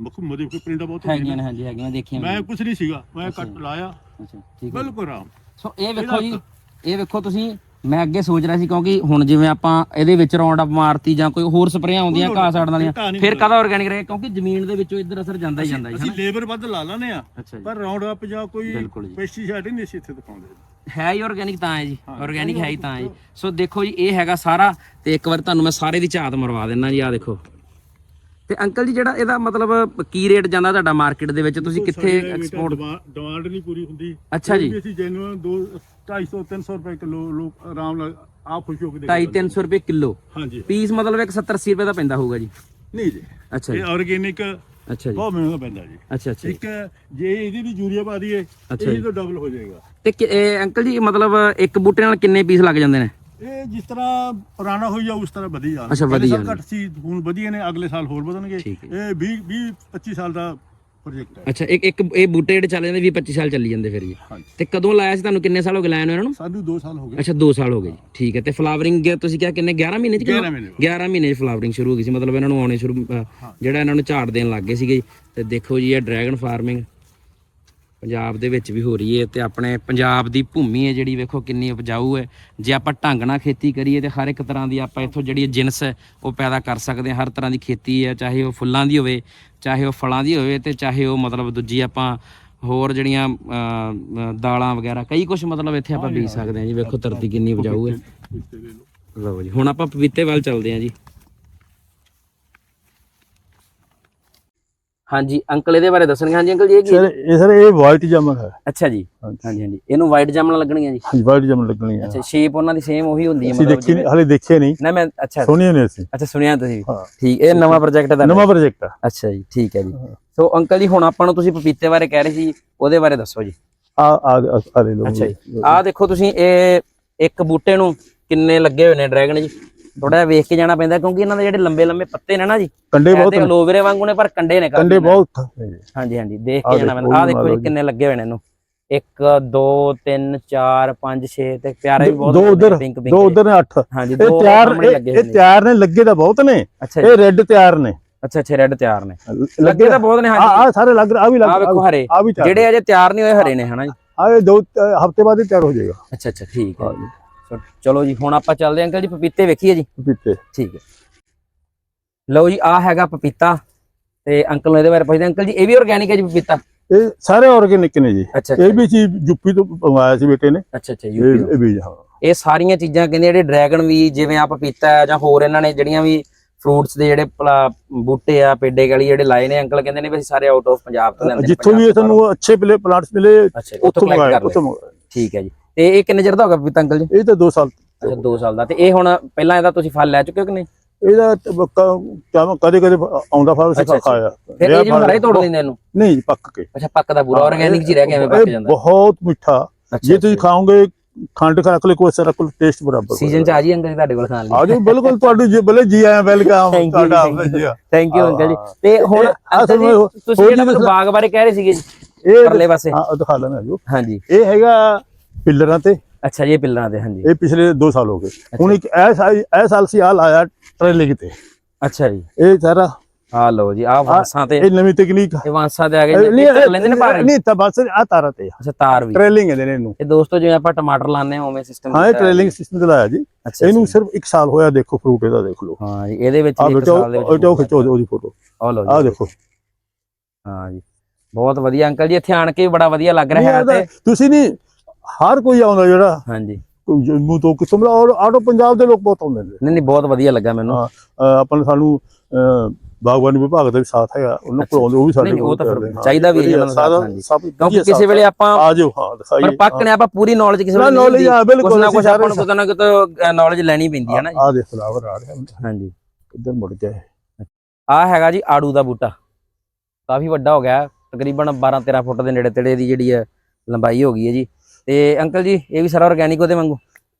B: ਮੱਖੂ ਮਦੇ ਕੋਈ ਪ੍ਰਿੰਟਾਂ ਬਹੁਤ
A: ਹੈਗੀਆਂ ਨੇ ਹਾਂਜੀ ਹੈਗੀਆਂ ਦੇਖੀਆਂ
B: ਮੈਂ ਕੁਝ ਨਹੀਂ ਸੀਗਾ ਮੈਂ
A: ਅੱਛਾ
B: ਕੱਟ। ਲਾਇਆ।
A: ਅੱਛਾ ਠੀਕ ਹੈ
B: ਬਿਲਕੁਲ ਆਰਾਮ।
A: ਸੋ ਇਹ ਵੇਖੋ ਜੀ ਇਹ ਵੇਖੋ ਤੁਸੀਂ ਮੈਂ ਅੱਗੇ ਸੋਚ ਰਿਹਾ ਸੀ ਕਿਉਂਕਿ ਹੁਣ ਜਿਵੇਂ ਆਪਾਂ ਇਹਦੇ ਵਿੱਚ ਰੌਂਡ ਅਪ ਮਾਰਤੀ ਜਾਂ ਕੋਈ ਹੋਰ ਸਪਰੇਆਂ ਆਉਂਦੀਆਂ ਘਾਹ ਸਾੜਨ ਵਾਲੀਆਂ ਫਿਰ ਕਾਹਦਾ ਆਰਗੈਨਿਕ ਰਹੇ? ਕਿਉਂਕਿ ਜ਼ਮੀਨ ਦੇ ਵਿੱਚੋਂ ਇੱਧਰ ਅਸਰ ਜਾਂਦਾ ਹੀ ਜਾਂਦਾ ਜੀ
B: ਅਸੀਂ ਲੇਬਰ ਵੱਧ ਲਾ ਲਾਨੇ ਆ ਪਰ ਰਾਉਂਡ ਅਪ ਜਾਂ ਕੋਈ। ਪੈਸਟੀਸਾਈਡ ਨਹੀਂ ਅਸੀਂ ਇੱਥੇ ਦਿਖਾਉਂਦੇ।
A: ਹੈ ਹੀ ਆਰਗੈਨਿਕ ਤਾਂ ਹੈ ਜੀ ਆਰਗੈਨਿਕ ਹੈ ਹੀ ਤਾਂ ਹੈ ਸੋ ਦੇਖੋ ਜੀ ਇਹ ਹੈਗਾ ਸਾਰਾ ਤੇ ਇੱਕ ਵਾਰ ਤੁਹਾਨੂੰ ਮੈਂ ਸਾਰੇ ਦੀ ਝਾਤ ਮਰਵਾ ਦਿੰਦਾ ਜੀ ਆ ਦੇਖੋ। ਤੇ ਅੰਕਲ ਜੀ ਜਿਹੜਾ ਇਹਦਾ ਮਤਲਬ ਕੀ ਰੇਟ ਜਾਂਦਾ ਤੁਹਾਡਾ ਮਾਰਕੀਟ ਦੇ ਵਿੱਚ? ਤੁਸੀਂ ਕਿੱਥੇ ਐਕਸਪੋਰਟ
B: ਡਿਮਾਂਡ ਨਹੀਂ ਪੂਰੀ ਹੁੰਦੀ।
A: ਅੱਛਾ ਜੀ।
B: ਅਸੀਂ ਜੈਨੂਅਨ 2 250 300 ਰੁਪਏ ਕਿਲੋ ਲੋਕ ਆਰਾਮ ਨਾਲ ਆਪ ਖੁਸ਼ ਹੋ ਕੇ ਦੇ
A: 250 300 ਰੁਪਏ ਕਿਲੋ।
B: ਹਾਂਜੀ।
A: ਪੀਸ ਮਤਲਬ ਇੱਕ 70 80 ਰੁਪਏ ਦਾ ਪੈਂਦਾ ਹੋਊਗਾ ਜੀ।
B: ਨਹੀਂ ਜੀ।
A: ਅੱਛਾ ਜੀ।
B: ਇਹ ਆਰਗੇਨਿਕ
A: ਅੱਛਾ ਜੀ।
B: ਬਹੁਤ ਮਹਿੰਗਾ ਪੈਂਦਾ ਜੀ।
A: ਅੱਛਾ ਅੱਛਾ।
B: ਇੱਕ ਜੇ ਇਹਦੀ ਵੀ ਯੂਰੀਆ ਪਾ ਦਈਏ ਇਹ ਤਾਂ ਡਬਲ ਹੋ ਜਾਏਗਾ।
A: ਤੇ ਅੰਕਲ ਜੀ ਮਤਲਬ ਇੱਕ ਬੂਟੇ ਨਾਲ ਕਿੰਨੇ ਪੀਸ ਲੱਗ ਜਾਂਦੇ ਨੇ?
B: ਇਹ ਜਿਸ ਤਰ੍ਹਾਂ ਪੁਰਾਣਾ ਹੋਈ ਜਾ ਉਸ ਤਰ੍ਹਾਂ ਵਧੀ ਜਾਣਾ
A: ਅੱਛਾ, ਵਧੀ
B: ਪਹਿਲੇ ਸਾਲ। ਘੱਟ ਸੀ ਹੁਣ ਵਧੀਆ ਨੇ ਅਗਲੇ ਸਾਲ ਹੋਰ ਵਧਣਗੇ।
A: ਠੀਕ ਹੈ।
B: ਇਹ 20 20 25 ਸਾਲ ਦਾ ਪ੍ਰੋਜੈਕਟ ਹੈ।
A: ਅੱਛਾ ਇੱਕ ਇੱਕ ਇਹ ਬੂਟੇ ਜਿਹੜੇ ਚੱਲ ਜਾਂਦੇ 20 25 ਸਾਲ ਚੱਲੀ ਜਾਂਦੇ ਫਿਰ ਜੀ
B: ਹਾਂਜੀ।
A: ਤੇ ਕਦੋਂ ਲਾਇਆ ਸੀ ਤੁਹਾਨੂੰ? ਕਿੰਨੇ ਸਾਲ ਹੋ ਗਏ ਲਾਇਆ ਨੂੰ ਇਹਨਾਂ ਨੂੰ?
B: ਸਾਨੂੰ 2 ਸਾਲ ਹੋ ਗਏ।
A: ਅੱਛਾ 2 ਸਾਲ ਹੋ ਗਏ। ਜੀ ਠੀਕ ਹੈ ਤੇ ਫਲਾਵਰਿੰਗ ਤੁਸੀਂ ਕਿਹਾ ਕਿੰਨੇ? 11 ਮਹੀਨੇ ਚ
B: 11 ਮਹੀਨੇ
A: 11 ਮਹੀਨੇ ਚ ਫਲਾਵਰਿੰਗ ਸ਼ੁਰੂ ਹੋ ਗਈ ਸੀ। ਮਤਲਬ ਇਹਨਾਂ ਨੂੰ ਆਉਣੇ ਸ਼ੁਰੂ ਅ, ਜਿਹੜਾ ਇਹਨਾਂ ਨੂੰ ਝਾੜ ਦੇਣ ਲੱਗ ਗਏ ਸੀਗੇ। ਜੀ। ਤੇ ਦੇਖੋ ਜੀ ਇਹ ਡਰੈਗਨ ਫਾਰਮਿੰਗ ਪੰਜਾਬ ਦੇ ਵਿੱਚ ਵੀ ਹੋ ਰਹੀ ਹੈ ਤੇ ਆਪਣੇ ਪੰਜਾਬ ਦੀ ਭੂਮੀ ਹੈ ਜਿਹੜੀ ਵੇਖੋ ਕਿੰਨੀ ਉਪਜਾਊ ਹੈ। ਜੇ ਆਪਾਂ ਢੰਗ ਨਾਲ ਖੇਤੀ ਕਰੀਏ ਤੇ ਹਰ ਇੱਕ ਤਰ੍ਹਾਂ ਦੀ ਆਪਾਂ ਇੱਥੋਂ ਜਿਹੜੀ ਜਿਨਸ ਹੈ, ਉਹ ਪੈਦਾ ਕਰ ਸਕਦੇ ਹਾਂ। ਹਰ ਤਰ੍ਹਾਂ ਦੀ ਖੇਤੀ ਹੈ, ਚਾਹੇ ਉਹ ਫੁੱਲਾਂ ਦੀ ਹੋਵੇ, ਚਾਹੇ ਉਹ ਫਲਾਂ ਦੀ ਹੋਵੇ ਤੇ ਚਾਹੇ ਉਹ ਮਤਲਬ ਦੂਜੀ ਆਪਾਂ ਹੋਰ ਜਿਹੜੀਆਂ ਦਾਲਾਂ ਵਗੈਰਾ, ਕਈ ਕੁਝ ਮਤਲਬ ਇੱਥੇ ਆਪਾਂ ਬੀਜ ਸਕਦੇ ਹਾਂ ਜੀ। ਵੇਖੋ ਧਰਤੀ ਕਿੰਨੀ ਉਪਜਾਊ ਹੈ।
B: ਲਓ
A: ਜੀ, ਹੁਣ ਆਪਾਂ ਪਪੀਤੇ ਵੱਲ ਚੱਲਦੇ ਹਾਂ ਜੀ। ਹਾਂਜੀ ਅੰਕਲ ਇਹਦੇ ਬਾਰੇ ਦੱਸਣਗੇ? ਹਾਂਜੀ ਅੰਕਲ ਜੀ ਇਹ ਕੀ
B: ਸਰ ਇਹ ਸਰ ਇਹ ਵਾਈਟ ਜਾਮਨ ਹੈ।
A: ਅੱਛਾ ਜੀ। ਹਾਂਜੀ। ਹਾਂਜੀ ਇਹਨੂੰ ਵਾਈਟ ਜਾਮਣ ਲੱਗਣਗੀਆਂ ਜੀ?
B: ਹਾਂਜੀ ਵਾਈਟ ਜਾਮਨ ਲੱਗਣੀ ਹੈ
A: ਅੱਛਾ ਸ਼ੇਪ ਉਹਨਾਂ ਦੀ ਸੇਮ ਉਹੀ ਹੁੰਦੀ ਹੈ
B: ਅਸੀਂ ਦੇਖੀ ਨਹੀਂ ਹਲੇ ਦੇਖੇ ਨਹੀਂ।
A: ਨਾ ਮੈਂ ਅੱਛਾ।
B: ਸੁਣੀਏ ਨੇ ਅਸੀਂ।
A: ਅੱਛਾ ਸੁਣਿਆ ਤੁਸੀਂ।
B: ਹਾਂ।
A: ਠੀਕ ਇਹ ਨਵਾਂ ਪ੍ਰੋਜੈਕਟ ਹੈ
B: ਨਵਾਂ ਪ੍ਰੋਜੈਕਟ ਆ।
A: ਅੱਛਾ ਜੀ ਠੀਕ ਹੈ ਜੀ। ਸੋ ਅੰਕਲ ਜੀ ਹੁਣ ਆਪਾਂ ਨੂੰ ਤੁਸੀਂ ਪਪੀਤੇ ਬਾਰੇ ਕਹਿ ਰਹੇ ਸੀ ਉਹਦੇ ਬਾਰੇ ਦੱਸੋ ਜੀ।
B: ਆ ਆ ਆ ਲੈ ਲਓ
A: ਅੱਛਾ ਜੀ। ਆਹ ਦੇਖੋ ਤੁਸੀਂ ਇਹ ਇੱਕ ਬੂਟੇ ਨੂੰ ਕਿੰਨੇ ਲੱਗੇ ਹੋਏ ਨੇ ਡਰੈਗਨ ਜੀ? ਥੋੜਾ ਜਿਹਾ ਵੇਖ ਕੇ ਜਾਣਾ ਪੈਂਦਾ ਕਿਉਂਕਿ ਇਹਨਾਂ ਦੇ ਜਿਹੜੇ ਲੰਬੇ ਲੰਬੇ ਪੱਤੇ ਨੇ ਨਾ ਜੀ
B: ਕੰਡੇ ਬਹੁਤ
A: ਬਹੁਤ ਅਲੋਵੇਰੇ ਵਾਂਗੂ ਨੇ ਪਰ ਕੰਡੇ ਨੇ
B: ਕੰਡੇ
A: ਨੇ।
B: ਬਹੁਤ
A: ਹਾਂਜੀ ਹਾਂਜੀ ਦੇਖ ਕੇ ਜਾਣਾ ਪੈਂਦਾ। ਆਹ
B: ਉਹ
A: ਦੇਖੋ ਜੀ। ਕਿੰਨੇ ਲੱਗੇ ਹੋਏ ਨੇ ਇਹਨੂੰ। 1 2 3 4 5 6 ਤੇ ਪਿਆਰੇ ਵੀ ਬਹੁਤ
B: ਦੋ ਉਧਰ ਦੋ ਉਧਰ ਨੇ 8
A: ਹਾਂਜੀ
B: ਇਹ
A: ਦੋ
B: ਤਿਆਰ ਇਹ
A: ਨੇ।
B: ਤਿਆਰ ਨੇ ਲੱਗੇ ਤਾਂ ਬਹੁਤ ਨੇ। ਇਹ ਰੈੱਡ ਤਿਆਰ ਨੇ।
A: ਅੱਛਾ ਅੱਛਾ ਰੈੱਡ ਤਿਆਰ ਨੇ।
B: ਲੱਗੇ
A: ਤਾਂ ਬਹੁਤ ਨੇ
B: ਆ
A: ਹਾਂਜੀ
B: ਆ ਸਾਰੇ ਲੱਗ ਆ ਵੀ
A: ਆ
B: ਲੱਗ
A: ਵੇਖੋ ਹਰੇ।
B: ਆ ਵੀ ਤਿਆਰ
A: ਜਿਹੜੇ ਅਜੇ ਤਿਆਰ ਨਹੀਂ ਹੋਏ ਹਰੇ ਨੇ ਹਨਾ ਜੀ।
B: ਆ ਇਹ ਦੋ ਹਫ਼ਤੇ ਬਾਅਦ ਹੀ ਤਿਆਰ ਹੋ ਜਾਏਗਾ।
A: ਅੱਛਾ ਅੱਛਾ ਠੀਕ ਹੈ। ਚਲੋ ਜੀ ਹੁਣ ਆਪਾਂ ਚੱਲਦੇ ਹਾਂ ਅੰਕਲ ਜੀ ਪਪੀਤੇ ਵੇਖੀਏ ਜੀ।
B: ਪਪੀਤੇ।
A: ਠੀਕ ਹੈ। ਲਓ ਜੀ ਆ ਹੈਗਾ ਪਪੀਤਾ ਤੇ ਅੰਕਲ ਨੂੰ ਇਹਦੇ ਬਾਰੇ ਪੁੱਛਦੇ। ਅੰਕਲ ਜੀ ਇਹ ਵੀ ਆਰਗੈਨਿਕ ਹੈ ਜੀ ਪਪੀਤਾ?
B: ਇਹ ਸਾਰੇ ਆਰਗੇਨਿਕ ਨੇ ਜੀ। ਇਹ ਵੀ ਚੀਜ਼ ਯੂਪੀ ਤੋਂ ਮੰਗਵਾਇਆ ਸੀ ਬੇਟੇ ਨੇ।
A: ਅੱਛਾ ਅੱਛਾ
B: ਇਹ
A: ਯੂਪੀ
B: ਇਹ ਬੀਜ ਹਾਂ।
A: ਇਹ ਸਾਰੀਆਂ ਚੀਜ਼ਾਂ ਕਹਿੰਦੇ ਜਿਹੜੇ ਡਰੈਗਨ ਵੀ ਜਿਵੇਂ ਆ ਪਪੀਤਾ ਜਾਂ ਹੋਰ ਇਹਨਾਂ ਨੇ ਜਿਹੜੀਆਂ ਵੀ ਫਰੂਟਸ ਦੇ ਜਿਹੜੇ ਬੂਟੇ ਆ ਪੇਡੇ ਗਲੀ ਜਿਹੜੇ ਲਾਏ ਨੇ ਅੰਕਲ ਕਹਿੰਦੇ ਨੇ ਵੀ ਅਸੀਂ ਸਾਰੇ ਆਊਟ ਆਫ ਪੰਜਾਬ ਤੋਂ ਲੈਂਦੇ
B: ਜਿੱਥੋਂ ਵੀ ਤੁਹਾਨੂੰ ਅੱਛੇ ਪਲੇ ਪਲਾਂਟਸ ਮਿਲੇ
A: ਉੱਥੋਂ
B: ਮੰਗਾਇਆ ਮੰਗਾਇਆ
A: ਠੀਕ ਹੈ ਜੀ। ਤੇ ਇਹ ਕਿੰਨੇ ਚਿਰ ਦਾ ਹੋਗਾ ਪਪੀਤਾ ਅੰਕਲ ਜੀ?
B: ਇਹ ਤਾਂ 2 ਸਾਲ
A: ਅੱਛਾ 2 ਸਾਲ ਦਾ। ਤੇ ਇਹ ਹੁਣ ਪਹਿਲਾਂ ਇਹਦਾ ਤੁਸੀਂ ਫਲ ਲੈ ਚੁੱਕੇ ਹੋ ਕਿ ਨਹੀਂ?
B: ਇਹਦਾ ਕਦੇ ਕਦੇ ਆਉਂਦਾ ਫਲ ਸਿਖਾ। ਖਾਇਆ।
A: ਫਿਰ ਇਹ ਹੀ ਤੋੜ ਲੈਂਦੇ ਇਹਨੂੰ?
B: ਨਹੀਂ ਜੀ, ਪੱਕ ਕੇ।
A: ਅੱਛਾ ਪੱਕਦਾ ਪੂਰਾ ਆਰਗੈਨਿਕ ਜੀ ਰਹਿ ਗਿਆ ਐਵੇਂ ਪੱਕ ਜਾਂਦਾ।
B: ਬਹੁਤ ਮਿੱਠਾ। ਜੇ ਤੁਸੀਂ ਖਾਓਗੇ ਖੰਡ ਖਾ ਲੈ ਕੋਈ ਸਾਰਾ ਕੋਲ ਟੇਸਟ ਬਰਾਬਰ
A: ਸੀਜ਼ਨ ਚ ਆ ਜੀ ਅੰਕਲ ਜੀ ਤੁਹਾਡੇ ਕੋਲ ਖਾਣ ਲਈ।
B: ਆ ਜਾਓ ਬਿਲਕੁਲ ਤੁਹਾਡੀ ਜੀ ਬਲੇ ਜੀ ਆਇਆ ਵੈਲਕਮ ਤੁਹਾਡਾ. ਜੀ।
A: ਥੈਂਕ ਯੂ ਅੰਕਲ ਜੀ। ਤੇ ਹੁਣ ਜੀ ਤੁਸੀਂ ਜਿਹੜਾ
B: ਜੀ
A: ਬਾਗ ਬਾਰੇ ਕਹਿ ਰਹੇ ਸੀਗੇ ਜੀ
B: ਇਹ
A: ਪਰਲੇ ਪਾਸੇ।
B: ਹਾਂ ਦਿਖਾ ਲੈਣਾ ਜੋ।
A: ਹਾਂਜੀ।
B: ਇਹ ਹੈਗਾ ਪਿੱਲਰਾਂ ਤੇ।
A: ਅੱਛਾ ਜੀ ਇਹ ਪਿੱਲਰਾਂ ਦੇ ਹਾਂਜੀ।
B: ਇਹ ਪਿਛਲੇ 2 ਸਾਲ ਹੋ ਗਏ। ਹੁਣ ਇੱਕ ਐ ਸਾਲ ਐ ਸਾਲ ਸੀ ਆ ਲਾਇਆ ਟ੍ਰੇਲਿੰਗ ਤੇ
A: ਅੱਛਾ ਜੀ।
B: ਇਹ ਸਾਰਾ
A: ਆ ਲਓ ਜੀ ਆ ਵਾਂਸਾਂ ਤੇ।
B: ਇਹ ਨਵੀਂ ਤਕਨੀਕ
A: ਇਹ ਵਾਂਸਾਂ ਤੇ ਆ ਗਏ ਜੀ ਇਹ ਲੈਂਦੇ ਨੇ ਭਾਰ।
B: ਨਹੀਂ ਤਾਂ ਬਸ ਆ ਤਾਰਾ ਤੇ
A: ਅੱਛਾ ਤਾਰ ਵੀ।
B: ਟ੍ਰੇਲਿੰਗ ਕਹਿੰਦੇ ਨੇ ਇਹਨੂੰ।
A: ਇਹ ਦੋਸਤੋ ਜਿਵੇਂ ਆਪਾਂ ਟਮਾਟਰ ਹਾਂ ਉਵੇਂ ਸਿਸਟਮ
B: ਹਾਂ ਇਹ ਟ੍ਰੇਲਿੰਗ ਸਿਸਟਮ ਤੇ ਲਾਇਆ ਜੀ। ਇਹਨੂੰ ਸਿਰਫ 1 ਸਾਲ ਹੋਇਆ ਦੇਖੋ ਫਰੂਟ ਇਹਦਾ ਦੇਖ ਲਓ।
A: ਹਾਂ ਜੀ ਇਹਦੇ ਵਿੱਚ
B: ਆ
A: ਵੀ ਇੱਕ
B: ਬੇਟੋ
A: ਸਾਲ ਦੇ
B: ਉਹ
A: ਵਿੱਚ
B: ਖਿੱਚੋ ਉਹਦੀ ਫੋਟੋ
A: ਆ ਲਓ
B: ਆ ਦੇਖੋ।
A: ਹਾਂ ਜੀ ਬਹੁਤ ਵਧੀਆ ਅੰਕਲ ਜੀ ਇੱਥੇ ਆਣ ਕੇ ਬੜਾ ਵਧੀਆ ਲੱਗ ਰਿਹਾ ਹੈ ਤੇ
B: ਇਹਦਾ- ਤੁਸੀਂ ਨਹੀਂ ਹਰ ਕੋਈ ਆਉਂਦਾ ਜਿਹੜਾ।
A: ਹਾਂਜੀ।
B: ਕੋਈ ਜੰਮੂ ਤੋਂ ਕਿਤੋਂ ਮਤਲਬ ਔਰ ਆਟੋ ਪੰਜਾਬ ਦੇ ਲੋਕ ਬਹੁਤ ਆਉਂਦੇ ਨੇ।
A: ਨਹੀਂ ਨਹੀਂ ਬਹੁਤ ਵਧੀਆ ਲੱਗਾ ਮੈਨੂੰ।
B: ਹਾਂ ਅਹ ਆਪਾਂ ਨੂੰ ਸਾਨੂੰ ਅਹ, ਬਾਗਬਾਨੀ ਵਿਭਾਗ ਦਾ ਵੀ ਸਾਥ ਹੈਗਾ ਉਹਨਾਂ ਕੋਲ ਆਉਂਦੇ ਉਹ ਵੀ ਸਾਡੇ
A: ਨਹੀਂ, ਉਹ ਤਾਂ
B: ਕੋਲ
A: ਫਿਰ
B: ਕਰਦੇ, ਹਾਂ।
A: ਚਾਹੀਦਾ ਵੀ ਹੈ ਜੀ ਉਹਨਾਂ ਦਾ
B: ਸਾਰਾ-
A: ਸਾਥ, ਹਾਂਜੀ।
B: ਸਭ
A: ਕਿਉਂਕਿ
B: ਵਧੀਆ
A: ਕਿਸੇ ਵੇਲੇ ਆਪਾਂ
B: ਆ ਜਾਓ ਹਾਂ ਦਿਖਾਈਏ।
A: ਪਰ ਪੱਕ ਨੇ ਆਪਾਂ ਪੂਰੀ ਨੌਲੇਜ ਕਿਸੇ ਵੇਲੇ ਨਹੀਂ ਹੁੰਦੀ।
B: ਬਿਲਕੁਲ,
A: ਕੁਛ ਨਾ
B: ਅਸੀਂ
A: ਕੁਛ ਆਪਾਂ ਨੂੰ
B: ਸਾਰੇ-
A: ਕਿਤੇ ਨਾ ਕਿਤੇ ਨੌਲੇਜ ਲੈਣੀ ਪੈਂਦੀ ਹੈ ਨਾ ਜੀ।
B: ਆ ਦੇਖ ਫਲਾਵਰ ਆ ਰਿਹਾ
A: ਹਾਂਜੀ।
B: ਕਿੱਧਰ ਮੁੜ ਗਿਆ ਇਹ?
A: ਆ ਹੈਗਾ ਜੀ ਆੜੂ ਦਾ ਬੂਟਾ। ਕਾਫੀ ਵੱਡਾ ਹੋ ਗਿਆ ਹੈ, ਤਕਰੀਬਨ 12 13 ਫੁੱਟ ਦੇ ਨੇੜੇ ਤੇੜੇ ਦੀ ਜਿਹੜੀ ਹੈ ਲੰਬਾਈ ਹੋ ਗਈ ਹੈ ਜੀ। ਤੇ ਅੰਕਲ ਜੀ ਇਹ ਵੀ ਸਾਰਾ ਆਰਗੈਨਿਕ ਉਹਦੇ ਵਾਂਗੂ।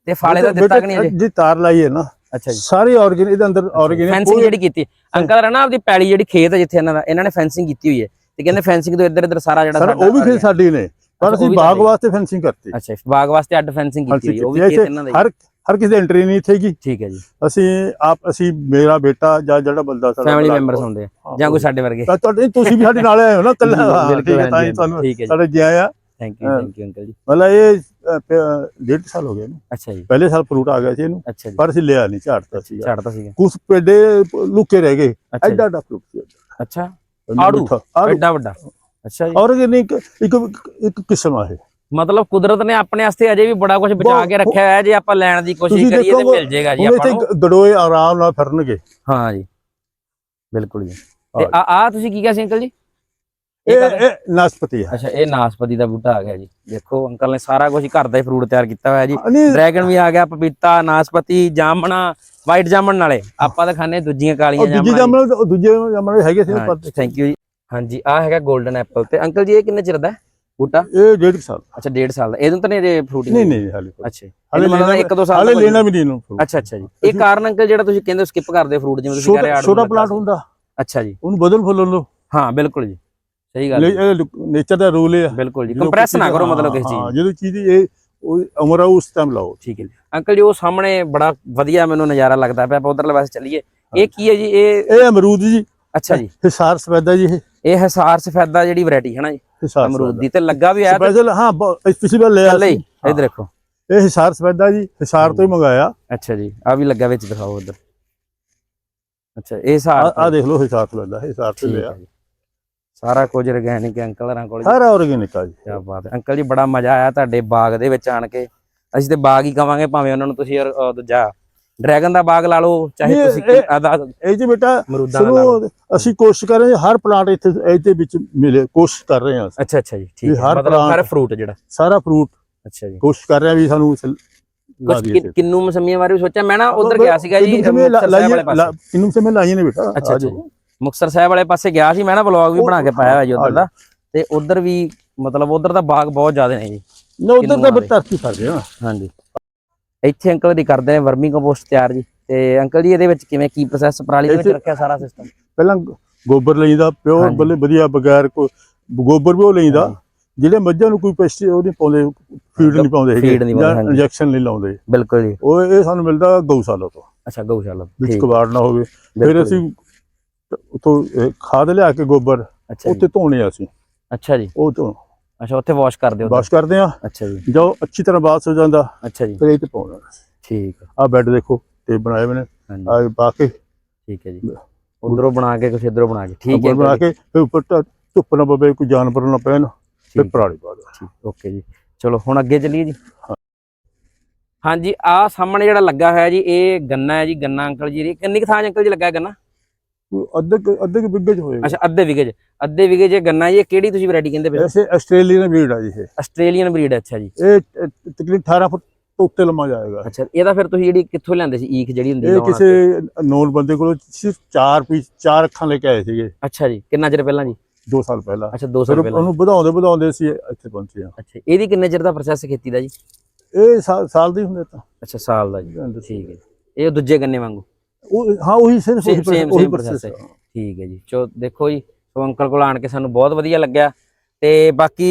A: ਤੇ ਫਾਲੇ ਦਾ ਦਿੱਤਾ ਕਿ ਨਹੀਂ ਅਜੇ?
B: ਜੀ ਤਾਰ ਲਾਈ ਹੈ ਨਾ।
A: ਅੱਛਾ ਜੀ।
B: ਸਾਰੇ ਆਰਗੇਨਿਕ ਇਹਦੇ ਅੰਦਰ ਆਰਗੇਨਿਕ
A: ਫੈਂਸਿੰਗ ਜਿਹੜੀ ਕੀਤੀ। ਅੰਕਲ ਰਣਾ ਆਪਦੀ ਪੈਲੀ ਜਿਹੜੀ ਖੇਤ ਹੈ ਜਿੱਥੇ ਇਹਨਾਂ ਦਾ ਇਹਨਾਂ ਨੇ ਫੈਂਸਿੰਗ ਕੀਤੀ ਹੋਈ ਹੈ। ਤੇ ਕਹਿੰਦੇ ਫੈਂਸਿੰਗ ਤੋਂ ਇੱਧਰ ਇੱਧਰ ਸਾਰਾ ਜਿਹੜਾ
B: ਸਰ
A: ਸਾਡਾ
B: ਉਹ ਵੀ ਫਿਰ
A: area-
B: ਸਾਡੀ ਨੇ ਪਰ ਅਸੀਂ ਬਾਗ। ਵਾਸਤੇ ਫੈਂਸਿੰਗ ਕਰਤੀ।
A: ਅੱਛਾ ਬਾਗ ਵਾਸਤੇ ਅੱਡ ਫੈਂਸਿੰਗ ਕੀਤੀ ਉਹ ਵੀ ਖੇਤ ਇਹਨਾਂ ਦਾ।
B: ਹਰ ਹਰ ਕਿਸੇ ਦੀ ਐਂਟਰੀ ਨਹੀਂ ਥੇਗੀ
A: ਠੀਕ ਹੈ ਜੀ।
B: ਅਸੀਂ ਆਪ ਅਸੀਂ ਮੇਰਾ ਬੇਟਾ ਜਾਂ ਜਿਹੜਾ ਬੰਦਾ ਸਾਡਾ
A: ਫੈਮਿਲੀ ਮੈਂਬਰਸ ਹੁੰਦੇ ਆ ਜਾਂ ਕੋਈ ਸਾਡੇ ਵਰਗੇ।
B: ਤੁਹਾਡੇ ਤੁਸੀਂ ਵੀ ਸਾਡੇ ਨਾਲ ਆਏ ਹੋ ਨਾ ਕੱਲਾ ਠੀਕ ਹੈ
A: ਜੀ।
B: ਸਾਡੇ ਜੀ ਆਇਆ
A: thank you. Thank you uncle ਜੀ।
B: ਮਤਲਬ ਇਹ ਅ, ਪ- ਡੇਢ ਕੁ ਸਾਲ ਹੋ ਗਏ ਇਹਨੂੰ।
A: ਅੱਛਾ ਜੀ।
B: ਪਹਿਲੇ ਸਾਲ ਫਰੂਟ ਆ ਗਿਆ ਸੀ ਇਹਨੂੰ
A: ਅੱਛਾ ਜੀ।
B: ਪਰ ਅਸੀਂ ਲਿਆ ਨਹੀਂ ਝਾੜਤਾ ਸੀ
A: ਛੱਡਤਾ ਸੀਗਾ।
B: ਕੁਝ ਪੇਡੇ ਲੁਕੇ ਰਹਿ ਗਏ।
A: ਅੱਛਾ ਜੀ,
B: ਐਡਾ ਐਡਾ ਫਰੂਟ ਸੀ
A: ਅੱਛਾ। ਆੜੂ? ਐਡਾ ਵੱਡਾ। ਅੱਛਾ ਜੀ।
B: ਆਰਗੇਨਿਕ ਇੱਕ ਇੱਕ ਕਿਸਮ ਆ ਇਹ।
A: ਮਤਲਬ ਕੁਦਰਤ ਨੇ ਆਪਣੇ ਵਾਸਤੇ ਅਜੇ ਵੀ ਬੜਾ ਕੁਝ ਬਚਾ
B: ਬਹੁਤ-
A: ਕੇ ਰੱਖਿਆ ਹੋਇਆ ਹੈ। ਜੇ ਆਪਾਂ ਲੈਣ ਦੀ ਕੋਸ਼ਿਸ਼
B: ਤੁਸੀਂ
A: ਕਰੀਏ ਤੇ ਮਿਲ ਜਾਏਗਾ ਜੀ
B: ਹੁਣ
A: ਆਪਾਂ ਨੂੰ।
B: ਇੱਥੇ ਆਰਾਮ ਨਾਲ ਫਿਰਨਗੇ।
A: ਹਾਂ ਜੀ। ਬਿਲਕੁਲ ਜੀ। ਤੇ ਆ ਆ ਤੁਸੀਂ ਕੀ ਕਿਹਾ ਸੀ ਅੰਕਲ ਜੀ?
B: ਇਹ? ਇਹ ਨਾਸਪਤੀ ਹੈ
A: ਅੱਛਾ ਇਹ ਨਾਸਪਤੀ ਦਾ ਬੂਟਾ ਆ ਗਿਆ ਜੀ। ਦੇਖੋ ਅੰਕਲ ਨੇ ਸਾਰਾ ਕੁਝ ਘਰ ਦਾ ਹੀ ਫਰੂਟ ਤਿਆਰ ਕੀਤਾ ਹੋਇਆ ਜੀ। ਡਰੈਗਨ ਵੀ ਆ ਗਿਆ ਪਪੀਤਾ ਨਾਸਪਤੀ ਜਾਮਣਾ ਵਾਈਟ ਜਾਮਣ ਨਾਲੇ। ਆਪਾਂ ਤਾਂ ਖਾਣੇ ਦੂਜੀਆਂ ਕਾਲੀਆਂ
B: ਉਹ ਦੂਜੀ
A: ਜਾਮਣਾ
B: ਜਾਮਣ ਦੂਜੇ ਜਾਮਣ ਹੈਗੇ ਸੀ ਪਰ
A: ਥੈਂਕ ਯੂ ਜੀ। ਹਾਂਜੀ ਆ ਹੈਗਾ 골ਡਨ ਐਪਲ ਤੇ। ਅੰਕਲ ਜੀ ਇਹ ਕਿੰਨੇ ਚਿਰ ਦਾ ਬੂਟਾ?
B: ਇਹ ਡੇਢ ਕੁ ਸਾਲ।
A: ਅੱਛਾ 1.5 ਸਾਲ ਦਾ। ਇਹਨੂੰ ਤਾਂ ਨਹੀਂ ਜੇ ਫਰੂਟ
B: ਨਹੀਂ ਨਹੀਂ ਹਾਲੇ
A: ਅੱਛਾ
B: ਹਾਲੇ
A: ਮਤਲਬ ਇੱਕ ਦੋ ਸਾਲ
B: ਹਾਲੇ ਲੈਣਾ ਵੀ ਨਹੀਂ। ਇਹਨੂੰ।
A: ਅੱਛਾ ਅੱਛਾ ਜੀ। ਇਹ ਕਾਰਨ ਅੰਕਲ ਜਿਹੜਾ ਤੁਸੀਂ ਕਹਿੰਦੇ ਸਕਿਪ ਕਰਦੇ ਫਰੂਟ ਜਿਵੇਂ ਤੁਸੀਂ ਕਹਿ ਰਹੇ ਆੜੂ
B: ਛੋਟਾ ਪਲਾਂਟ। ਹੁੰਦਾ।
A: ਅੱਛਾ ਜੀ।
B: ਉਹਨੂੰ ਬਦਲ ਫੁੱਲ ਲਓ।
A: ਹਾਂ ਬਿਲਕੁਲ ਜੀ। ਸਹੀ ਗੱਲ।
B: ਨੇਚਰ ਦਾ ਰੂਲ ਹੈ
A: ਬਿਲਕੁਲ ਜੀ। ਕੰਪਰੈਸ ਨਾ ਕਰੋ ਮਤਲਬ ਕਿਸੇ
B: ਹਾਂ,
A: ਚੀਜ਼।
B: ਜਦੋਂ ਚੀਜ਼ ਇਹ ਉਹ ਉਮਰ ਆ ਉਸ ਟਾਈਮ ਲਾਓ।
A: ਠੀਕ ਹੈ ਅੰਕਲ ਜੀ ਉਹ ਸਾਹਮਣੇ ਬੜਾ ਵਧੀਆ ਮੈਨੂੰ ਨਜ਼ਾਰਾ ਲੱਗਦਾ ਪਿਆ। ਆਪਾਂ ਉਧਰਲੇ ਪਾਸੇ ਚੱਲੀਏ। ਇਹ ਕੀ ਹੈ ਜੀ? ਇਹ
B: ਇਹ ਅਮਰੂਦ ਜੀ।
A: ਅੱਛਾ ਜੀ।
B: ਹਿਸਾਰ ਸਫੈਦਾ ਜੀ ਇਹ।
A: ਇਹ ਹਸਾਰ ਸਫੈਦਾ ਜਿਹੜੀ ਵੈਰਾਈਟੀ ਹੈ ਨਾ ਜੀ। ਅਮਰੂਦ ਦੀ ਤੇ ਲੱਗਾ ਵੀ ਆ
B: ਸਪੈਸ਼ਲ ਹਾਂ ਪਿਛਲੀ ਵਾਰ ਲਿਆ ਸੀ।
A: ਇਧਰ ਦੇਖੋ।
B: ਇਹ ਹਿਸਾਰ ਸਫੈਦਾ ਜੀ। ਹਿਸਾਰ ਤੋਂ ਹੀ ਮੰਗਾਇਆ।
A: ਅੱਛਾ ਜੀ। ਆ ਵੀ ਲੱਗਾ ਵਿੱਚ ਦਿਖਾਓ ਉਧਰ। ਅੱਛਾ ਇਹ ਹਸਾਰ
B: ਆ ਦੇਖ ਲਓ ਹਿਸਾਰ ਸਫੈਦਾ ਹਿਸਾਰ ਤੋਂ ਲਿਆ।
A: ਸਾਰਾ ਕੁਝ ਰਗੈਨਿਕ ਅੰਕਲ ਹਰਾਂ ਕੋਲ
B: ਸਾਰਾ ਆਰਗੇਨਿਕ ਆ ਜੀ।
A: ਕਿਆ ਬਾਤ ਹੈ। ਅੰਕਲ ਜੀ ਬੜਾ ਮਜ਼ਾ ਆਇਆ ਤੁਹਾਡੇ ਬਾਗ ਦੇ ਵਿੱਚ ਆਣ ਕੇ। ਅਸੀਂ ਤੇ ਬਾਗ ਹੀ ਕਵਾਂਗੇ ਭਾਵੇਂ ਉਹਨਾਂ ਨੂੰ ਤੁਸੀਂ ਯਾਰ, ਦੂਜਾ ਡਰੈਗਨ ਦਾ ਬਾਗ ਲਾ ਲਓ ਚਾਹੇ ਤੁਸੀਂ
B: ਇਹ- ਜੀ ਬੇਟਾ
A: ਅਮਰੂਦਾਂ ਦਾ ਲਾ ਲਓ।
B: ਸੁਣੋ ਅਸੀਂ ਕੋਸ਼ਿਸ਼ ਕਰ ਰਹੇ ਹਾਂ ਹਰ ਪਲਾਂਟ ਇੱਥੇ ਇਹਦੇ ਵਿੱਚ ਮਿਲੇ ਕੋਸ਼ਿਸ਼ ਕਰ ਰਹੇ ਹਾਂ।
A: ਅੱਛਾ ਅੱਛਾ ਜੀ ਠੀਕ ਹੈ।
B: ਹਰ
A: ਮਤਲਬ ਹਰ ਫਰੂਟ ਜਿਹੜਾ।
B: ਸਾਰਾ ਫਰੂਟ
A: ਅੱਛਾ ਜੀ।
B: ਕੋਸ਼ਿਸ਼ ਕਰ ਰਹੇ ਹਾਂ ਵੀ ਸਾਨੂੰ
A: ਕੁਝ ਕਿੰਨੂ ਮਸਮੀਆਂ ਬਾਰੇ ਸੋਚਿਆ? ਮੈਂ ਨਾ ਉਧਰ ਗਿਆ ਸੀਗਾ ਜੀ
B: ਕਿੰਨੂ ਸਮੇਂ ਲਾਈਏ ਨੇ ਬੇਟਾ
A: ਅੱਛਾ। ਜੀ। ਮੁਕਤਸਰ ਸਾਹਿਬ ਵਾਲੇ ਪਾਸੇ ਗਿਆ ਸੀ ਮੈਂ ਨਾ ਵਲੌਗ ਵੀ ਬਣਾ ਕੇ ਪਾਇਆ ਹੋਇਆ ਜੀ ਉਧਰ ਦਾ। ਤੇ ਉਧਰ ਵੀ ਮਤਲਬ ਉਧਰ ਦਾ ਬਾਗ ਬਹੁਤ ਜ਼ਿਆਦਾ ਨੇ ਜੀ।
B: ਨਾ ਉਧਰ
A: ਵਾਲੇ।
B: ਬਤਰਕੀ ਕਰਦੇ ਆ
A: ਹਾਂਜੀ। ਇੱਥੇ ਅੰਕਲ ਦੀ ਕਰਦੇ ਨੇ ਵਰਮੀ ਕੰਪੋਸਟ ਤਿਆਰ ਜੀ। ਤੇ ਅੰਕਲ ਜੀ ਇਹਦੇ ਵਿੱਚ ਕਿਵੇਂ ਕੀ ਪ੍ਰੋਸੈਸ ਪਰਾਲੀ ਦੇ ਵਿੱਚ ਰੱਖਿਆ ਸਾਰਾ ਸਿਸਟਮ
B: ਪਹਿਲਾਂ ਗੋਬਰ ਲਈਦਾ ਪਿਓਰ। ਬੱਲੇ ਵਧੀਆ ਬਗੈਰ ਕੋ ਗੋਬਰ ਵੀ ਉਹ ਲਈਦਾ। ਜਿਹੜੇ ਮੱਝਾਂ ਨੂੰ ਕੋਈ ਪੈਸਟੀ ਉਹ ਨਹੀਂ ਪਾਉਂਦੇ ਫੀਡ ਨਹੀਂ ਪਾਉਂਦੇ ਹੈਗੇ ਜਾਂ। ਇੰਜੈਕਸ਼ਨ ਨਹੀਂ ਲਾਉਂਦੇ।
A: ਬਿਲਕੁਲ ਜੀ।
B: ਉਹ ਇਹ ਸਾਨੂੰ ਮਿਲਦਾ ਗਊਸ਼ਾਲਾ ਤੋਂ।
A: ਅੱਛਾ ਗਊਸ਼ਾਲਾ
B: ਵਿੱਚ ਕਬਾੜ ਨਾ ਹੋਵੇ। ਫਿਰ ਅਸੀਂ ਉਤੋਂ ਖਾਦ ਲਿਆ ਕੇ ਗੋਬਰ ਉੱਤੇ ਧੋਣੇ ਆ ਅਸੀਂ।
A: ਅੱਛਾ ਜੀ।
B: ਉਹ ਤੋਂ
A: ਅੱਛਾ ਉੱਥੇ ਵਾਸ਼ ਕਰਦੇ ਹੋ
B: ਵਾਸ਼ ਕਰਦੇ ਆ।
A: ਅੱਛਾ ਜੀ।
B: ਜੋ ਅੱਛੀ ਤਰ੍ਹਾਂ ਬਾਸ ਹੋ ਜਾਂਦਾ।
A: ਅੱਛਾ ਜੀ।
B: ਫਿਰ ਇਹ ਤੇ ਪਾਉਣਾ
A: ਠੀਕ
B: ਆ। ਬੈੱਡ ਦੇਖੋ ਤੇ ਬਣਾਏ ਹੋਏ ਨੇ।
A: ਹਾਂਜੀ।
B: ਆ ਪਾ ਕੇ।
A: ਠੀਕ ਹੈ ਜੀ। ਉਧਰੋਂ ਬਣਾ ਕੇ ਕੁਛ ਇਧਰੋਂ ਬਣਾ ਕੇ। ਠੀਕ ਹੈ
B: ਬਣਾ ਕੇ ਫਿਰ ਉੱਪਰ ਧੁੱਪ ਨਾ ਪਵੇ ਕੋਈ ਜਾਨਵਰ ਨਾ ਪੈਣ ਫਿਰ
A: ਠੀਕ।
B: ਪਰਾਲੀ ਪਾ ਦਿਓ।
A: ਓਕੇ ਜੀ। ਚਲੋ ਹੁਣ ਅੱਗੇ ਚੱਲੀਏ ਜੀ। ਹਾਂਜੀ ਆ ਸਾਹਮਣੇ ਜਿਹੜਾ ਲੱਗਾ ਹੋਇਆ ਜੀ ਇਹ ਗੰਨਾ ਹੈ ਜੀ ਗੰਨਾ ਅੰਕਲ ਜੀ ਕਿੰਨੀ ਕੁ ਥਾਂ ਅੰਕਲ ਜੀ ਲੱਗਾ ਗੰਨਾ?
B: ਅੱਧੇ ਕੁ- ਅੱਧੇ ਕੁ ਬਿੱਗੇ ਚ ਹੋਏਗਾ।
A: ਅੱਛਾ ਅੱਧੇ ਵਿਗੇ 'ਚ। ਅੱਧੇ ਵਿਗੇ 'ਚ ਗੰਨਾ ਜੀ ਇਹ ਕਿਹੜੀ ਤੁਸੀਂ ਵੈਰਾਈਟੀ ਕਹਿੰਦੇ ਪਏ
B: ਐਸੇ ਆਸਟ੍ਰੇਲੀਅਨ ਬਰੀਡ ਆ ਜੀ ਇਹ।
A: ਆਸਟ੍ਰੇਲੀਅਨ ਬਰੀਡ ਅੱਛਾ ਜੀ।
B: ਇਹ ਤ- ਤਕਰੀਬਨ 18 ਫੁੱਟ ਤੋਂ ਉੱਤੇ ਲੰਮਾ ਜਾਏਗਾ।
A: ਅੱਛਾ ਇਹਦਾ ਫਿਰ ਤੁਸੀਂ ਜਿਹੜੀ ਕਿੱਥੋਂ ਲਿਆਂਦੇ ਸੀ ਈਖ ਜਿਹੜੀ ਹੁੰਦੀ
B: ਇਹ
A: ਲਾਉਣ
B: ਕਿਸੇ ਨੋਨ ਬੰਦੇ ਕੋਲੋਂ ਸਿਰਫ ਚਾਰ ਪੀਸ ਚਾਰ ਅੱਖਾਂ ਲੈ ਕੇ ਆਏ ਸੀਗੇ।
A: ਵਾਸਤੇ? ਅੱਛਾ ਜੀ ਕਿੰਨਾ ਚਿਰ ਪਹਿਲਾਂ ਜੀ?
B: 2 ਸਾਲ ਪਹਿਲਾਂ।
A: ਅੱਛਾ 2
B: ਫਿਰ
A: ਸਾਲ ਪਹਿਲਾਂ।
B: ਉਹਨੂੰ ਵਧਾਉਂਦੇ ਵਧਾਉਂਦੇ ਅਸੀਂ ਇੱਥੇ ਪਹੁੰਚੇ ਆ
A: ਅੱਛਾ ਇਹਦੀ ਕਿੰਨੇ ਚਿਰ ਦਾ ਪ੍ਰੋਸੈਸ ਖੇਤੀ ਦਾ ਜੀ?
B: ਇਹ ਸਾ- ਸਾਲ ਦੇ ਹੁੰਦੇ ਤਾਂ।
A: ਅੱਛਾ ਸਾਲ ਦਾ ਜੀ। ਠੀਕ ਹੈ। ਇਹ ਦੂਜੇ ਗੰਨੇ ਵਾਂਗੂ?
B: ਉਹ ਹਾਂ ਉਹੀ ਸਿਰਫ ਉਹੀ
A: ਸੇਮ ਸੇਮ ਪ੍ਰੋਸੈਸ ਠੀਕ ਹੈ ਜੀ। ਚੋ ਦੇਖੋ ਜੀ ਸੋ ਅੰਕਲ ਕੋਲ ਆਣ ਕੇ ਸਾਨੂੰ ਬਹੁਤ ਵਧੀਆ ਲੱਗਿਆ ਤੇ ਬਾਕੀ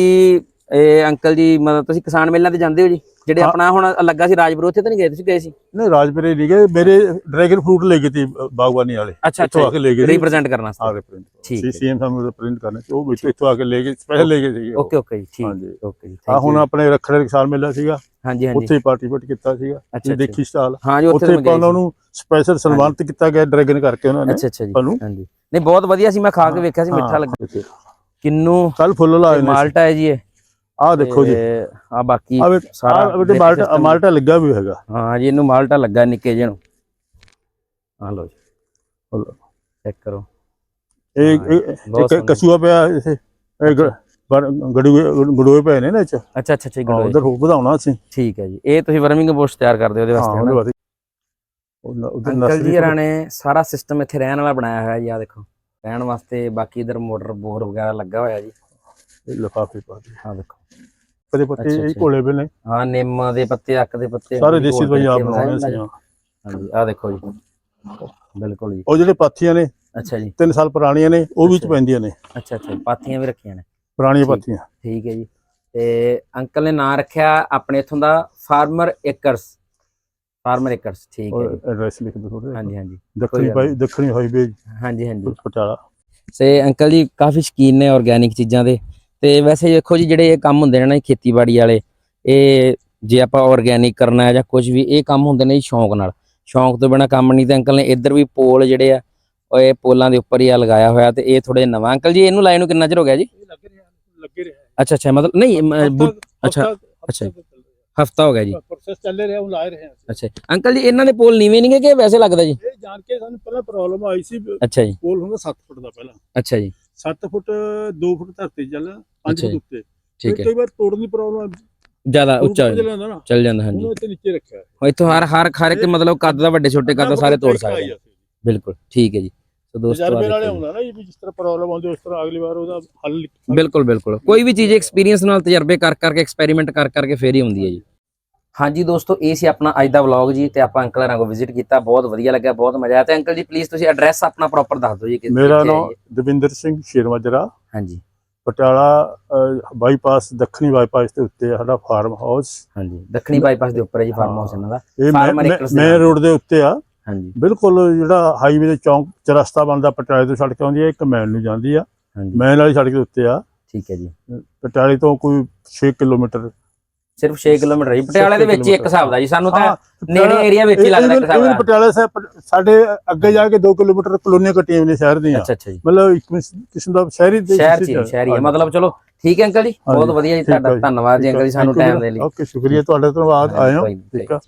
A: ਇਹ ਅੰਕਲ ਜੀ ਮਤਲਬ ਤੁਸੀਂ ਕਿਸਾਨ ਮੇਲਿਆਂ ਤੇ ਜਾਂਦੇ ਹੋ ਜੀ? ਜਿਹੜੇ
B: ਹਾਂ।
A: ਆਪਣਾ ਹੁਣ ਲੱਗਾ ਸੀ ਰਾਜਪੁਰ ਉੱਥੇ ਤਾਂ ਨਹੀਂ ਗਏ ਤੁਸੀਂ ਗਏ ਸੀ?
B: ਨਹੀਂ ਰਾਜਪੁਰੇ ਨਹੀਂ ਗਏ। ਮੇਰੇ ਡਰੈਗਨ ਫਰੂਟ ਲੈ ਗਏ ਤੀ ਅ, ਬਾਗਬਾਨੀ ਵਾਲੇ।
A: ਅੱਛਾ
B: ਇੱਥੋਂ ਆ ਕੇ ਲੈ ਗਏ ਸੀ।
A: ਰਿਪਰੈਜ਼ੈਂਟ ਕਰਨ ਵਾਸਤੇ।
B: ਆ ਰਿਪ੍ਰਿੰਟ
A: ਠੀਕ ਹੈ।
B: ਸੀ ਸੀਐਮ ਸਾਨੂੰ ਰਿਪ੍ਰਿੰਟ ਕਰਨੇ ਸੀ ਉਹ ਵਿੱਚ ਇੱਥੋਂ ਆ ਕੇ ਲੈ ਗਏ ਸਪੈਸ਼ਲ ਲੈ ਗਏ ਉਹ।
A: ਓਕੇ ਓਕੇ ਜੀ ਠੀਕ
B: ਹਾਂਜੀ।
A: ਓਕੇ ਜੀ
B: ਆ ਹੁਣ। ਆਪਣੇ ਰੱਖੜੇ ਕਿਸਾਨ ਮੇਲਾ ਸੀਗਾ।
A: ਹਾਂਜੀ ਹਾਂਜੀ।
B: ਉੱਥੇ ਪਾਰਟਿਸਿਪੇਟ ਕੀਤਾ ਸੀਗਾ।
A: ਅੱਛਾ,
B: ਤੁਸੀਂ। ਦੇਖੀ ਸਟਾਲ?
A: ਹਾਂ ਜੀ ਉੱਥੇ
B: ਉਹਨਾਂ
A: ਸੀ।
B: ਨੂੰ ਸਪੈਸ਼ਲ ਸਨਮਾਨਿਤ ਕੀਤਾ ਗਿਆ ਡਰੈਗਨ ਕਰਕੇ ਉਹਨਾਂ ਨੇ।
A: ਅੱਛਾ ਅੱਛਾ ਜੀ ਹਾਂਜੀ। ਨਹੀਂ ਬਹੁਤ ਵਧੀਆ ਸੀ ਮੈਂ ਖਾ ਕੇ ਵੇਖਿਆ ਸੀ ਮਿੱਠਾ ਲੱਗਾ। ਕਿੰਨੂ
B: ਕੱਲ ਫੁੱਲ ਲਾਏ ਨੇ
A: ਮਾਲਟਾ ਹੈ ਜੀ ਇਹ।
B: ਆਹ ਦੇਖੋ ਜੀ।
A: ਆ ਬਾਕੀ
B: ਆ ਬੇਟੇ ਮਾਲਟਾ ਲੱਗਾ ਵੀ ਹੈਗਾ।
A: ਹਾਂ ਜੀ ਇਹਨੂੰ ਮਾਲਟਾ ਲੱਗਾ ਨਿੱਕੇ ਜਿਹੇ ਨੂੰ। ਆ ਲਓ ਜੀ। ਚੈੱਕ ਕਰੋ।
B: ਇਹ। ਕਸੂਆ ਪਿਆ ਇਹ ਗੜੂਏ ਗੜੂਏ ਪਏ ਨੇ ਨਾ
A: ਅੱਛਾ ਅੱਛਾ ਠੀਕ ਹੈ
B: ਉਧਰ ਹੋ ਵਧਾਉਣਾ ਸੀ
A: ਠੀਕ ਹੈ ਜੀ। ਇਹ ਤੁਸੀਂ ਵਰਮਿੰਗ ਬੋਸ਼ ਤਿਆਰ ਕਰਦੇ ਹੋ ਉਹਦੇ ਵਾਸਤੇ
B: ਉਹਦੇ? ਵਾਸਤੇ।
A: ਅੰਕਲ ਜੀ ਨੇ ਸਾਰਾ ਸਿਸਟਮ ਇੱਥੇ ਰਹਿਣ ਵਾਲਾ ਬਣਾਇਆ ਹੋਇਆ ਜੀ ਆ ਦੇਖੋ। ਰਹਿਣ ਵਾਸਤੇ ਬਾਕੀ ਇਧਰ ਮੋਟਰ ਬੋਰ ਵਗੈਰਾ ਲੱਗਾ ਹੋਇਆ ਜੀ।
B: ਲਫਾਫੇ ਪਾ ਦੇ
A: ਆ ਦੇਖੋ
B: ਕਦੇ ਪੱਤੇ ਇਹ ਪਏ ਨੇ
A: ਹਾਂ ਨਿੰਮ ਦੇ ਪੱਤੇ ਅੱਕ ਦੇ ਪੱਤੇ।
B: ਸਾਰੇ
A: ਵੀ
B: ਦੇਸੀ
A: ਘੋਲ
B: ਦਵਾਈ ਆਪ
A: ਬਣਾਏ।
B: ਸੀ।
A: ਹਾਂਜੀ ਆ ਦੇਖੋ ਜੀ। ਬਿਲਕੁਲ ਜੀ।
B: ਉਹ ਜਿਹੜੇ ਪਾਥੀਆਂ ਨੇ
A: ਅੱਛਾ ਜੀ।
B: 3 ਸਾਲ ਪੁਰਾਣੀਆਂ ਨੇ ਉਹ ਵਿੱਚ
A: ਅੱਛਾ।
B: ਪੈਂਦੀਆਂ ਨੇ।
A: ਅੱਛਾ ਅੱਛਾ ਪਾਥੀਆਂ ਵੀ ਰੱਖੀਆਂ ਨੇ।
B: ਪੁਰਾਣੀਆਂ। ਪਾਥੀਆਂ।
A: ਠੀਕ ਹੈ ਜੀ। ਤੇ ਅੰਕਲ ਨੇ ਨਾਂ ਰੱਖਿਆ ਆਪਣੇ ਇਥੋਂ ਦਾ ਫਾਰਮਰ ਏਕਰਸ ਫਾਰਮਰ ਏਕਰਸ ਠੀਕ ਹੈ
B: ਐਡਰੈਸ ਲਿਖ ਦਿਓ ਥੋੜਾ
A: ਹਾਂਜੀ ਹਾਂਜੀ।
B: ਦੱਖਣੀ ਬਾਈ ਦੱਖਣੀ ਹਾਈਵੇ
A: ਹਾਂਜੀ ਹਾਂਜੀ।
B: ਪਟਿਆਲਾ।
A: ਸੇ ਅੰਕਲ ਜੀ ਕਾਫੀ ਸ਼ਕੀਨ ਨੇ ਆਰਗੈਨਿਕ ਚੀਜ਼ਾਂ ਦੇ। ਤੇ ਵੈਸੇ ਦੇਖੋ ਜੀ ਜਿਹੜੇ ਇਹ ਕੰਮ ਹੁੰਦੇ ਨੇ ਨਾ ਖੇਤੀਬਾੜੀ ਵਾਲੇ ਇਹ ਜੇ ਆਪਾਂ ਆਰਗੈਨਿਕ ਕਰਨਾ ਹੈ ਜਾਂ ਕੁਝ ਵੀ ਇਹ ਕੰਮ ਹੁੰਦੇ ਨੇ ਜੀ ਸ਼ੌਂਕ ਨਾਲ। ਸ਼ੌਂਕ ਤੋਂ ਬਿਨਾ ਕੰਮ ਨਹੀਂ ਤੇ ਅੰਕਲ ਨੇ ਇੱਧਰ ਵੀ ਪੋਲ ਜਿਹੜੇ ਆ ਉਹ ਇਹ ਪੋਲਾਂ ਦੇ ਉੱਪਰ ਹੀ ਆ ਲਗਾਇਆ ਹੋਇਆ ਤੇ ਇਹ ਥੋੜੇ ਨਵਾਂ। ਅੰਕਲ ਜੀ ਇਹਨੂੰ ਲਾਏ ਨੂੰ ਕਿੰਨਾ ਚਿਰ ਹੋ ਗਿਆ ਜੀ?
B: ਲੱਗ ਰਿਹਾ
A: ਅੱਛਾ ਅੱਛਾ ਮਤਲਬ ਨਹੀਂ ਅੱਛਾ, ਅੱਛਾ। ਹਫਤਾ ਹੋ ਗਿਆ ਜੀ।
B: ਪ੍ਰੋਸੈਸ ਚੱਲ ਰਿਹਾ ਉਹ ਲਾਏ ਰਹੇ ਹਾਂ
A: ਅੱਛਾ। ਅੰਕਲ ਜੀ ਇਹਨਾਂ ਦੇ ਪੋਲ ਨੀਵੇਂ ਨਹੀਂਗੇ ਕਿ ਵੈਸੇ ਲੱਗਦਾ ਜੀ?
B: ਇਹ ਜਾਣ ਕੇ ਸਾਨੂੰ ਪਹਿਲਾਂ ਪ੍ਰੋਬਲਮ ਆਈ ਸੀ
A: ਅੱਛਾ ਜੀ।
B: ਪੋਲ ਹੁੰਦਾ 7 ਫੁੱਟ ਦਾ ਪਹਿਲਾਂ।
A: ਅੱਛਾ ਜੀ।
B: 7 ਫੁੱਟ 2 ਫੁੱਟ ਧਰਤੀ ਚੱਲ 5
A: ਅੱਛਾ
B: ਫੁੱਟ ਉੱਤੇ।
A: ਠੀਕ ਹੈ।
B: ਕਈ ਵਾਰ ਤੋੜਨ ਦੀ ਪ੍ਰੋਬਲਮ
A: ਜ਼ਿਆਦਾ ਉੱਚਾ ਹੋ
B: ਚੱਲ
A: ਜਾਂਦਾ। ਹਾਂਜੀ।
B: ਉਹਨੂੰ ਇੱਥੇ ਨੀਚੇ ਰੱਖਿਆ
A: ਇੱਥੋਂ ਹਰ ਹਰ ਹਰ ਇੱਕ ਮਤਲਬ ਕੱਦ ਦਾ ਵੱਡੇ ਛੋਟੇ ਕੱਦ ਦਾ ਸਾਰੇ ਤੋੜ ਸਕਦੇ। ਬਿਲਕੁਲ ਠੀਕ ਹੈ ਜੀ। ਸੋ ਦੋਸਤੋ
B: ਤਜਰਬੇ
A: ਆਹ
B: ਨਾਲੇ
A: ਦੇਖੋ ਜੀ।
B: ਹੁੰਦਾ ਨਾ ਜੀ ਵੀ ਜਿਸ ਤਰ੍ਹਾਂ ਪ੍ਰੋਬਲਮ ਆਉਂਦੀ ਉਸ ਤਰ੍ਹਾਂ ਅਗਲੀ ਵਾਰ ਉਹਦਾ ਹੱਲ
A: ਬਿਲਕੁਲ ਬਿਲਕੁਲ। ਕੋਈ ਵੀ ਚੀਜ਼ ਐਕਸਪੀਰੀਅੰਸ ਨਾਲ ਤਜਰਬੇ ਕਰ ਕਰਕੇ ਐਕਸਪੈਰੀਮੈਂਟ ਕਰ ਕਰਕੇ ਫੇਰ ਹੀ ਹੁੰਦੀ ਹੈ ਜੀ। ਹਾਂਜੀ ਦੋਸਤੋ ਇਹ ਸੀ ਆਪਣਾ ਅੱਜ ਦਾ ਵਲੌਗ ਜੀ ਤੇ ਆਪਾਂ ਅੰਕਲ ਹਰਾਂ ਕੋ ਵਿਜ਼ਿਟ ਕੀਤਾ। ਬਹੁਤ ਵਧੀਆ ਲੱਗਿਆ ਬਹੁਤ ਮਜ਼ਾ ਆਇਆ। ਤੇ ਅੰਕਲ ਜੀ ਪਲੀਜ਼ ਤੁਸੀਂ ਐਡਰੈਸ ਆਪਣਾ ਪ੍ਰੋਪਰ ਦੱਸ ਦਿਓ ਜੀ ਕਿ
B: ਮੇਰਾ
A: ਕਿੱਥੇ
B: ਨਾਮ ਦਵਿੰਦਰ ਸਿੰਘ ਸ਼ੇਰਮਾਜਰਾ।
A: ਹਾਂਜੀ।
B: ਪਟਿਆਲਾ ਬਾਈਪਾਸ ਦੱਖਣੀ ਬਾਈਪਾਸ ਦੇ ਉੱਤੇ ਸਾਡਾ ਫਾਰਮ ਹਾਊਸ
A: ਹਾਂਜੀ ਦੱਖਣੀ ਬਾਈਪਾਸ ਦੇ ਉੱਪਰ ਹੈ ਜੀ ਫਾਰਮ ਹਾਊਸ ਇਹਨਾਂ ਦਾ।
B: ਮੇਨ
A: ਨਾਲ।
B: ਰੋਡ ਦੇ ਉੱਤੇ ਆ।
A: ਹਾਂਜੀ।
B: ਬਿਲਕੁਲ ਜਿਹੜਾ ਹਾਈਵੇ ਦੇ ਚੌਂਕ ਚ ਰਸਤਾ ਬਣਦਾ ਪਟਿਆਲੇ ਤੋਂ ਸੜਕ ਆਉਂਦੀ ਹੈ ਇੱਕ ਮੈਨ ਨੂੰ ਜਾਂਦੀ ਆ। ਮੈਨ ਵਾਲੀ ਸੜਕ ਦੇ ਉੱਤੇ ਆ।
A: ਠੀਕ ਹੈ ਜੀ।
B: ਪਟਿਆਲੇ ਤੋਂ ਕੋਈ 6 ਕਿਲੋਮੀਟਰ
A: ਸਿਰਫ 6 ਕਿਲੋਮੀਟਰ ਹੀ। ਪਟਿਆਲੇ ਦੇ ਵਿੱਚ ਹੀ ਇੱਕ ਹਿਸਾਬ ਦਾ ਜੀ ਸਾਨੂੰ ਤਾਂ ਨੇੜੇ ਏਰੀਆ ਵਿੱਚ ਹੀ ਲੱਗਦਾ ਇੱਕ ਹਿਸਾਬ ਦਾ।
B: ਪਟਿਆਲੇ ਸਾਹਿਬ ਸਾਡੇ ਅੱਗੇ ਜਾ ਕੇ 2 ਕਿਲੋਮੀਟਰ ਕਲੋਨੀਆਂ ਕੱਟੀਆਂ ਨੇ ਸ਼ਹਿਰ ਦੀਆਂ।
A: ਅੱਛਾ ਅੱਛਾ ਜੀ।
B: ਮਤਲਬ ਕਿਸਮ ਦਾ ਸ਼ਹਿਰੀ ਦੇ
A: ਸ਼ਹਿਰ ਹੀ, ਸ਼ਹਿਰ। ਹੀ। ਮਤਲਬ ਚਲੋ ਠੀਕ ਹੈ ਅੰਕਲ ਜੀ। ਬਹੁਤ ਵਧੀਆ ਜੀ ਤੁਹਾਡਾ
B: ਜੀ,
A: ਧੰਨਵਾਦ ਜੀ ਅੰਕਲ ਜੀ ਸਾਨੂੰ ਟਾਈਮ ਦੇ ਲਈ।
B: ਓਕੇ ਸ਼ੁਕਰੀਆ। ਤੁਹਾਡਾ ਧੰਨਵਾਦ।
A: ਨੀ,
B: ਠੀਕ ਆ।